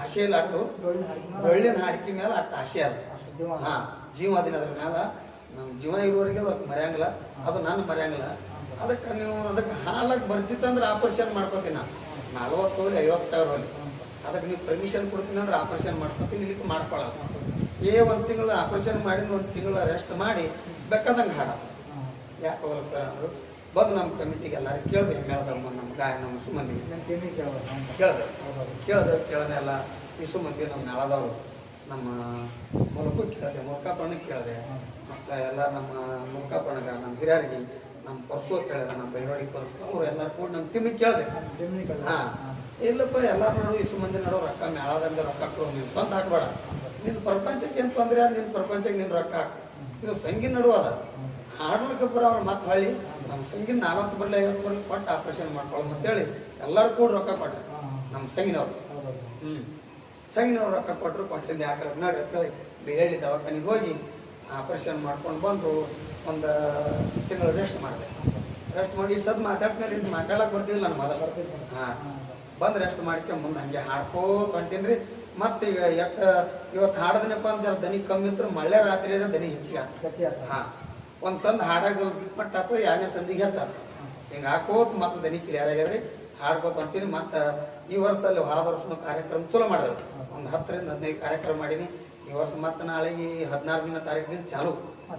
ಆಸೆ ಇಲ್ಲ ಅಟ್ಟು ಡೊಳ್ಳಿನ ಬೆಳ್ಳಿನ ಹಾಡಿಕೆ ಮೇಲೆ ಅಷ್ಟು ಆಸೆ ಅದ. ಹಾ ಜೀವ ಅದಿನ ಅದ್ರ ಮ್ಯಾಲ. ನಮ್ಮ ಜೀವ ಇರುವವರೆಗೆ ಅದಕ್ಕೆ ಮರ್ಯಾಂಗಲ್ಲ. ಅದು ನಾನು ಮರ್ಯಾಂಗಲ್ಲ. ಅದಕ್ಕೆ ನೀವು ಅದಕ್ಕೆ ಹಾಲಕ್ಕೆ ಬರ್ತಿತ್ತಂದ್ರೆ ಆಪರೇಷನ್ ಮಾಡ್ಕೋತೀನಿ ನಾನು. ನಲ್ವತ್ತು ಐವತ್ತು ಸಾವಿರ ಅದಕ್ಕೆ ನೀವು ಪರ್ಮಿಷನ್ ಕೊಡ್ತೀನಿ ಅಂದ್ರೆ ಆಪರೇಷನ್ ಮಾಡ್ಕೊತೀನಿ ಇಲ್ಲಿ ಮಾಡ್ಕೊಳ್ಳಲ್ಲ ಏ ಒಂದು ತಿಂಗಳು ಆಪರೇಷನ್ ಮಾಡಿದ ಒಂದು ತಿಂಗಳು ರೆಸ್ಟ್ ಮಾಡಿ ಬೇಕಾದಂಗೆ ಹಾಡ ಯಾಕೆ ಹೋಗಲ್ಲ ಸರ್ ಅಂದರು? ಬಂದು ನಮ್ಮ ಕಮಿಟಿಗೆ ಎಲ್ಲರೂ ಕೇಳಿದೆ ಮೇಳದಮ್ಮ ನಮ್ಮ ಗಾಯ ನಮ್ಮ ಸುಮಂದಿ. ಕೇಳಿದೆ. ಹೌದು ಕೇಳಿದ್ರೆ ಕೇಳಿದೆ ಎಲ್ಲ. ಇಸು ಮಂದಿ ನಮ್ಮ ನೆಲದವರು ನಮ್ಮ ಮುಲ್ಕು ಕೇಳಿದೆ ಮುಲ್ಕಾಪಣ್ಣ ಕೇಳಿದೆ. ಮತ್ತು ಎಲ್ಲ ನಮ್ಮ ಮುಲ್ಕಾಪಣ್ಣಗ ನಮ್ಮ ಹಿರಿಯರಿಗೆ ನಮ್ಮ ಪರ್ಸು ಕೇಳಿದೆ ನಮ್ಮ ಬೈರೋಡಿ ಪರ್ಸು ಅವ್ರು ಎಲ್ಲ ಕೂಡ ನಮ್ಮ ತಿಮ್ಮಿಗೆ ಕೇಳಿದೆ. ಹಾಂ. ಇಲ್ಲಪ್ಪ ಎಲ್ಲ ನೋಡು ಇಸು ಮಂದಿ ನೋಡು ರೊಕ್ಕ ಮೇಳದಿಂದ ರೊಕ್ಕ ಕೊಡು ನೀನು ಬಂದು ಹಾಕ್ಬೇಡ. ನಿನ್ನ ಪ್ರಪಂಚಕ್ಕೆ ಏನು ತೊಂದರೆ ನಿನ್ನ ಪ್ರಪಂಚಕ್ಕೆ ನಿನ್ನ ರೊಕ್ಕ ಹಾಕು. ಇದು ಸಂಗಿ ನಡುವ ಅದ ಹಾಡ್ಲಿಕ್ಕೆ ಬರೋ ಅವ್ರು ಮತ್ತೆ ಹೊಳ್ಳಿ ನಮ್ಮ ಸಂಗಿನ ನಾವತ್ತು ಬರಲಿ ಐವತ್ತು ಬರಲಿ ಕೊಟ್ಟು ಆಪರೇಷನ್ ಮಾಡ್ಕೊಳ್ಳೋ ಅಂತೇಳಿ ಎಲ್ಲರೂ ಕೂಡ ರೊಕ್ಕ ಕೊಟ್ಟರು ನಮ್ಮ ಸಂಗಿನವ್ರು. ಹ್ಞೂ ಸಂಗಿನವ್ರು ರೊಕ್ಕ ಕೊಟ್ಟರು ಕೊಟ್ಟಿದ್ದು. ಯಾಕೆ ನೋಡಿ ಅಂತೇಳಿ ಹೇಳಿ ದವಾಖಾನಿಗೆ ಹೋಗಿ ಆಪರೇಷನ್ ಮಾಡ್ಕೊಂಡು ಬಂದು ಒಂದು ತಿಂಗಳು ರೆಸ್ಟ್ ಮಾಡಿದೆ. ರೆಸ್ಟ್ ಮಾಡಿ ಸದ್ ಮಾತಾಡ್ತೀನಿ ರೀ ಮಾತಾಡಕ್ಕೆ ಬರ್ತಿದ್ದಿಲ್ಲ ನಾನು ಮೊದಲು ಬರ್ತೀನಿ ಹಾಂ. ಬಂದು ರೆಸ್ಟ್ ಮಾಡ್ಕೊಂಡು ಮುಂದೆ ಹಂಗೆ ಹಾಡ್ಕೋತೀನಿ ರೀ ಮತ್ತೆ ಈಗ ಎಕ್ಕ ಇವತ್ತು ಹಾಡದನಪ್ಪ ಅಂದ್ರೆ ದನಿ ಕಮ್ಮಿ ಇದ್ರೆ ಮಳೆ ರಾತ್ರಿ ದನಿ ಹೆಚ್ಚಿಗೆ ಹಾಂ. ಒಂದು ಸಂದ್ ಹಾಡಾಗ ಮಟ್ಟ ಆತು ಎರಡನೇ ಸಂದಿಗೆ ಹೆಚ್ಚ ಹಿಂಗೆ ಹಾಕೋತ್ ಮತ್ತೆ ದನಿ ಕ್ಲಿಯರ್ ಆಗ್ಯಾದ್ರಿ ಹಾಡ್ಕೋತ ಅಂತೀನಿ ಮತ್ತೆ ಈ ವರ್ಷ ಅಲ್ಲಿ ಹೊರ ವರ್ಷನೂ ಕಾರ್ಯಕ್ರಮ ಚಲೋ ಮಾಡಿದ್ರು. ಒಂದು ಹತ್ತರಿಂದ ಹದಿನೈದು ಕಾರ್ಯಕ್ರಮ ಮಾಡೀನಿ. ಈ ವರ್ಷ ಮತ್ತೆ ನಾಳೆಗೆ ಹದಿನಾರನೇ ತಾರೀಕಿನಿಂದ ಚಾಲು.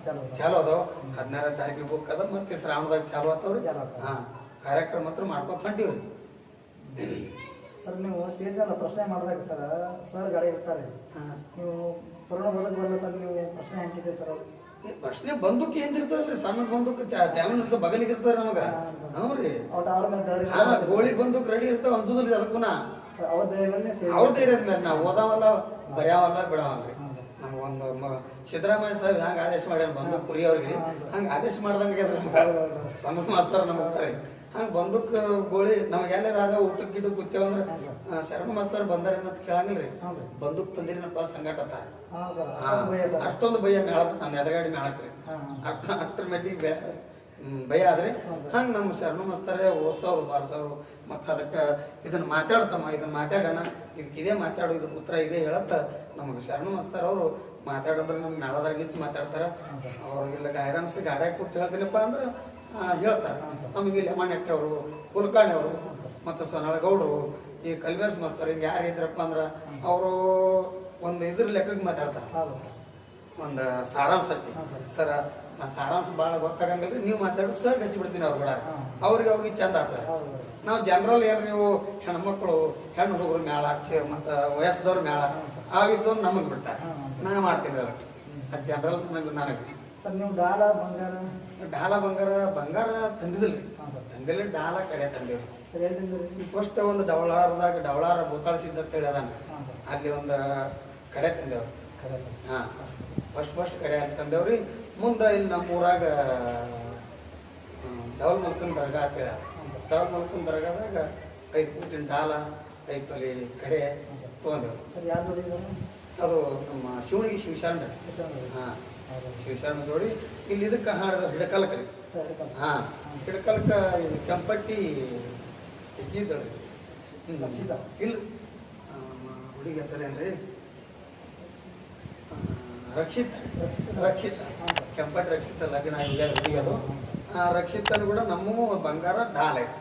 ಚಾಲು ಚಾಲು ಅದಾವ. ಹದಿನಾರನೇ ತಾರೀಕಿಗೆ ಬುಕ್ ಅದ ಮತ್ತೆ ಶ್ರಾವಣದಾಗ ಚಾಲು ಆಗ್ತಾವ್ರಿ. ಹಾಂ ಕಾರ್ಯಕ್ರಮ ಹತ್ರ ಮಾಡ್ಕೊತ ಹೊಂಟಿವ್ರಿ. ಸರ್ ನೀವು ಸ್ಟೇಜ್ ಮೇಲೆ ಪ್ರಶ್ನೆ ಮಾಡಿದಾಗ ಸರ್ ಸರ್ ಗಾಡಿ ಇರ್ತಾರೆ. ನೀವು ಕೊರೋನಾ ಬದಲು ಬರಲ್ಲ ಸರ್ ನೀವು ಪ್ರಶ್ನೆ ಹಾಕಿದ್ದೀರಿ ಸರ್ ಅದು ಪ್ರಶ್ನೆ ಬಂದೂಕ್ ಏನ್ ಇರ್ತದಲ್ರಿ ಸಣ್ಣ ಬಂದೂಕ್ ಚಾಲನ್ ಇರ್ತದ ಬಗಲಿಗೆ ಇರ್ತದ ನಮಗ. ಹ್ಞೂ ರೀ ಅವ್ರ ಅವ್ರ ಹಾ ಗೋಳಿ ಬಂದೂಕ್ ರೆಡಿ ಇರ್ತಾವ ಅನ್ಸುದಿಲ್ರಿ ಅದಕ್ಕೂನ. ಅವ್ರ ಧೈರ್ಯ ಮೇಲೆ ನಾವು ಓದಾವಲ್ಲ ಬರ್ಯಾವಲ್ಲ ಬಿಡವಲ್ರಿ. ನಮ್ಗೆ ಒಂದು ಸಿದ್ದರಾಮಯ್ಯ ಸಾಹೇಬ್ ಹಂಗ ಆದೇಶ ಮಾಡ್ಯಾರ ಬಂದೂಕ್ ಕುರಿ ಅವ್ರಿಗೆ ಹಂಗ ಆದೇಶ ಮಾಡ್ದಂಗ ಸಮಸ್ತಾರ ನಮ್ಗೆ. ಸಣ್ಣ ಮಾಸ್ತರ್ ನಮ್ಗೆ ಹೋಗ್ತಾರೆ ಹಂಗ ಬಂದೂಕ ಗೋಳಿ ನಮ್ಗೆ ಎಲ್ಲಾರ ಆದ ಊಟಕ್ಕೆ ಕೂತೇವ ಅಂದ್ರೆ ಶರಣ ಮಾಸ್ತರ್ ಬಂದಾರ ಅಂತ ಕೇಳಂಗಿಲ್ರಿ. ಬಂದೂಕ್ ತಂದಿರಿನಪ್ಪ ಸರ್ ಅಷ್ಟೊಂದು ಭಯ ಮೇಳ ನನ್ನ ಎದಗಾಡಿ ಮೇಳತ್ರಿ ಅಟ್ಟ ಅಟ್ರ ಮೆಟ್ಟಿಗೆ ಭಯ ಆದ್ರೆ. ಹಂಗ ನಮ್ಮ ಶರಣ ಮಸ್ತರೇ ಓದ್ಸೋರು ಬಾರ್ಸೋರು ಮತ್ತ ಅದಕ್ಕ ಇದನ್ನ ಮಾತಾಡ್ತಮ್ಮ ಇದನ್ನ ಮಾತಾಡೋಣ ಇದಕ್ಕೆ ಇದೇ ಮಾತಾಡು ಇದಕ್ಕೆ ಉತ್ತರ ಇದೇ ಹೇಳತ್ತ. ನಮಗೆ ಶರಣ ಮಸ್ತರ್ ಅವರು ಮಾತಾಡೋದ್ರ ನಮ್ಮ ಮೇಳದಾಗ ನಿಂತು ಮಾತಾಡ್ತಾರ. ಅವ್ರಿಗೆಲ್ಲ ಗೈಡೆನ್ಸ್ ಗಾಡ್ಯಾಗ ಕೊಟ್ಟು ಹೇಳ್ತೀನಪ್ಪ ಅಂದ್ರೆ ಹೇಳ್ತಾರ. ನಮಗೆ ಇಲ್ಲಿ ಹೆಮ್ಮಣ್ಣೆಟ್ಟಿ ಅವರು ಕುಲಕಾಣಿ ಅವರು ಮತ್ತು ಸೊನಳಗೌಡರು, ಈ ಕಲ್ವೇಶ್ ಮಾಸ್ತರ್ ಹಿಂಗೆ ಯಾರು ಇದ್ರಪ್ಪ ಅಂದ್ರೆ ಅವರು ಒಂದು ಇದ್ರ ಲೆಕ್ಕಕ್ಕೆ ಮಾತಾಡ್ತಾರೆ. ಒಂದು ಸಾರಾಂಶ ಹಚ್ಚಿ. ಸರ್. ನಾ ಸಾರಾಂಶ ಭಾಳ ಗೊತ್ತಾಗಂಗಿಲ್ಲ ನೀವು ಮಾತಾಡಿ, ಸರ್ ಹಚ್ಚಿ ಬಿಡ್ತೀನಿ ಅವ್ರ ಕೂಡ. ಅವ್ರಿಗೆ ಅವ್ರಿಗೆ ಚಂದ ಆಗ್ತಾರೆ ನಾವು ಜನರಲ್ ಏನು ನೀವು ಹೆಣ್ಮಕ್ಳು, ಹೆಣ್ಣು ಹುಡುಗರು ಮೇಳ ಹಚ್ಚಿ, ಮತ್ತು ವಯಸ್ಸದವ್ರ ಮೇಳ ಆಗಿದ್ದು ನಮಗೆ ಬಿಡ್ತಾರೆ. ನಾನು ಮಾಡ್ತೀನಿ ಅದು ಜನರಲ್ ನನಗೆ ನನಗೆ. ಸರ್ ನೀವು ಡಾಲ ಬಂಗಾರ? ಡಾಲ ಬಂಗಾರ ಬಂಗಾರ ತಂದಿದ್ದಿಲ್ಲ ಹಾಂ ಸರ್. ತಂದಿಲ್ಲ ಡಾಲ ಕಡೆ ತಂದಿವ್ರಿ ಸರ್ ಎಲ್ಲಿಂದ ಫಸ್ಟ್ ಒಂದು ಡವಳಾರದಾಗ ಡವಳಾರ ಬೋತಾಳಿಸಿದ್ದ ಅಂತೇಳಿ ಅದಾನ ಅಲ್ಲಿ ಒಂದು ಕಡೆ ತಂದೇವ್ರಿ. ಕಡೆ ಹಾಂ. ಫಸ್ಟ್ ಫಸ್ಟ್ ಕಡೆ ಅಂತ ತಂದೇವ್ರಿ ಮುಂದೆ ಇಲ್ಲಿ ನಮ್ಮ ಊರಾಗ ಡವಲ್ ಮಲ್ಕನ್ ದರ್ಗಾ ಅಂತೇಳಿ ಡವಲ್ ಮಲ್ಕನ್ ದರ್ಗಾದಾಗ ಐದು ಫೂಟಿನ ಡಾಲ ಐದು ತೊಲಿ ಕಡೆ ತೊಗೊಂಡೇವ್ರಿ. ಸರ್ ಜೋಡಿ ಅದು? ನಮ್ಮ ಶಿವನಿಗೆ ಶಿವಶಾಂಡ್ರಿ ಹಾಂ. ಶಿವಶರಣ ಜೋಡಿ ಇಲ್ಲಿ ಇದಕ್ಕೆ ಹಾಡಿದ ಹಿಡಕಲ್ಕ ರೀ. ಹಾಂ ಹಿಡಕಲ್ಕ ಇದು ಕೆಂಪಟ್ಟಿ ರಕ್ಷಿತಾ? ಇಲ್ಲ. ಹುಡುಗಿ ಹೆಸರೇನು ರೀ ರಕ್ಷಿತ್. ರಕ್ಷಿತ. ಕೆಂಪಟ್ಟಿ ರಕ್ಷಿತ ಲಗ್ನ ಇಲ್ಲೇ ಹುಡುಗಿ ಅದು. ಆ ರಕ್ಷಿತನು ಕೂಡ ನಮ್ಮೂ ಬಂಗಾರ ಡಾಲ್ ಐತೆ.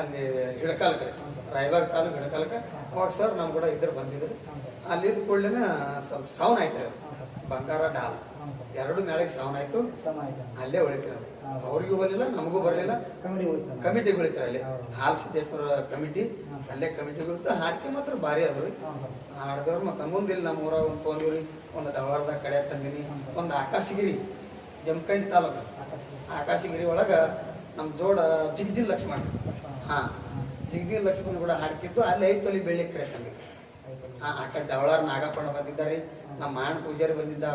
ಅಲ್ಲಿ ಹಿಡಕಲ್ಕ ರೀ. ರಾಯಬಾಗ್ ತಾಲೂಕು ಹಿಡಕಲ್ಕ. ಅವಾಗ ಸರ್ ನಮ್ಮ ಕೂಡ ಇದ್ರೆ ಬಂದಿದ್ರು. ಅಲ್ಲಿ ಕೂಡಲೇ ಸ್ವಲ್ಪ ಸೌನ್ ಆಯ್ತು ಬಂಗಾರ ಸರ್ ಎರಡು ಮೇಳಕ್ಕೆ ಆಯ್ತು. ಸಮ ಆಯ್ತು. ಅಲ್ಲೇ ಉಳಿತಾರೆ ಅವ್ರಿಗೂ ಬರಲಿಲ್ಲ ನಮಗೂ ಬರಲಿಲ್ಲ. ಕಮಿಟಿ ಉಳಿತಾರೆ ಅಲ್ಲಿ. ಹಾಲ್ ಸಿದ್ದೇಶ್ವರ ಕಮಿಟಿ. ಅಲ್ಲೇ ಕಮಿಟಿ ಬೀಳ್ತಾ ಹಾಡಿಕೆ ಮಾತ್ರ ಭಾರಿ ಅದ್ರಿ ಹಾಡ್ದವ್ರು ಮತ್ತೆ ಮುಂದಿಲ್ಲ ನಮ್ಮ ಊರಾಗ ಒಂದು ತೊಗೊಂಡಿವ್ರಿ ಒಂದು ಡವಾರ್ದಾಗ ಕಡೆ ತಂದಿನಿ. ಒಂದು ಆಕಾಶಗಿರಿ ಜಮಖಂಡಿ ತಾಲೂಕು. ಆಕಾಶ ಆಕಾಶಗಿರಿ ಒಳಗೆ ನಮ್ಮ ಜೋಡ ಜಿಗ್ಜಿಲ್ ಲಕ್ಷ್ಮಣ. ಹಾಂ. ಜಿಗ್ಜಿಲ್ ಲಕ್ಷ್ಮಣ ಕೂಡ ಹಾಡ್ತಿತ್ತು. ಅಲ್ಲಿ ಐದು ತೊಲಿ ಬೆಳ್ಳಿ ಕಡೆ ಹಾಂ ಆ ಕಡೆ ನಾಗಪ್ಪಣ ನಾಗಪ್ಪಣ್ಣ ಬಂದಿದ್ದಾರೆ. ನಮ್ಮ ಮಾನ್ ಪೂಜಾರಿ ಬಂದಿದ್ದ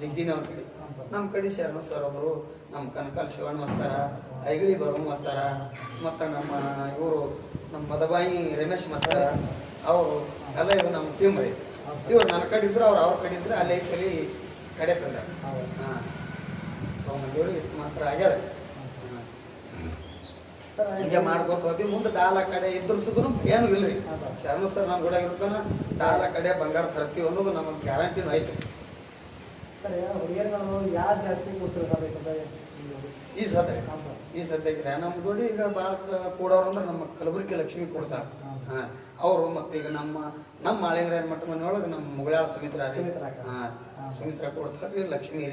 ಜಿಗ್ಜಿನ ಅವ್ರ ಕಡೆ. ನಮ್ಮ ಕಡೆ ಶರಣ ಸರ್ ಒಬ್ಬರು ನಮ್ಮ ಕನಕಲ್ ಶಿವಣ್ಣ ಮಸ್ತಾರ ಐಗಳಿ ಬರ್ಮ ಮಸ್ತಾರ ಮತ್ತು ನಮ್ಮ ಇವರು ನಮ್ಮ ಮದಬಾಯಿ ರಮೇಶ್ ಮಸ್ತಾರ ಅವರು ಎಲ್ಲ ಇದು ನಮ್ಮ ಟೀಮ್ ರೀ. ಇವ್ರು ನನ್ನ ಕಡೆ ಇದ್ರು ಅವ್ರು ಅವ್ರ ಕಡೆ ಇದ್ರೆ ಅಲ್ಲಿ ಕಲಿ ಕಡೆ ತಂದ ಹಾಂ. ಮಾತ್ರ ಆಗ್ಯದ ಹಿಂಗೆ ಮಾಡ್ಕೊತ ಹೋಗಿ ಮುಂದೆ ದಾಲ ಕಡೆ ಎದುರಿಸಿದ್ರು ಏನು ಇಲ್ರಿ ಶರಣ ಸರ್ ನಮ್ಮ ಕೂಡ ಇರ್ತಾನ ದಾಲ ಕಡೆ ಬಂಗಾರ ತರ್ತೀವಿ ಅನ್ನೋದು ನಮಗೆ ಗ್ಯಾರಂಟಿನೂ ಐತೆ. ಈ ಸದ್ಯ? ಈ ಸದ್ಯಕ್ಕೆ ನಮ್ಮ ಜೋಡಿ ಈಗ ಭಾಳ ಕೂಡೋರು ಅಂದ್ರೆ ನಮ್ಮ ಕಲಬುರಗಿ ಲಕ್ಷ್ಮಿ ಕೊಡ್ತಾರೆ ಹಾಂ. ಅವರು ಮತ್ತೆ ಈಗ ನಮ್ಮ ನಮ್ಮ ಮಾಳಿಂಗರಾಯನ ಮಠ ಮನೆಯೊಳಗೆ ನಮ್ಮ ಮುಗಳ ಸುಮಿತ್ರಾ. ಹಾಂ. ಸುಮಿತ್ರಾ ಕೊಡ್ತಾರೆ ಲಕ್ಷ್ಮೀ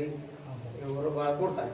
ಇವರು ಭಾಳ ಕೊಡ್ತಾರೆ.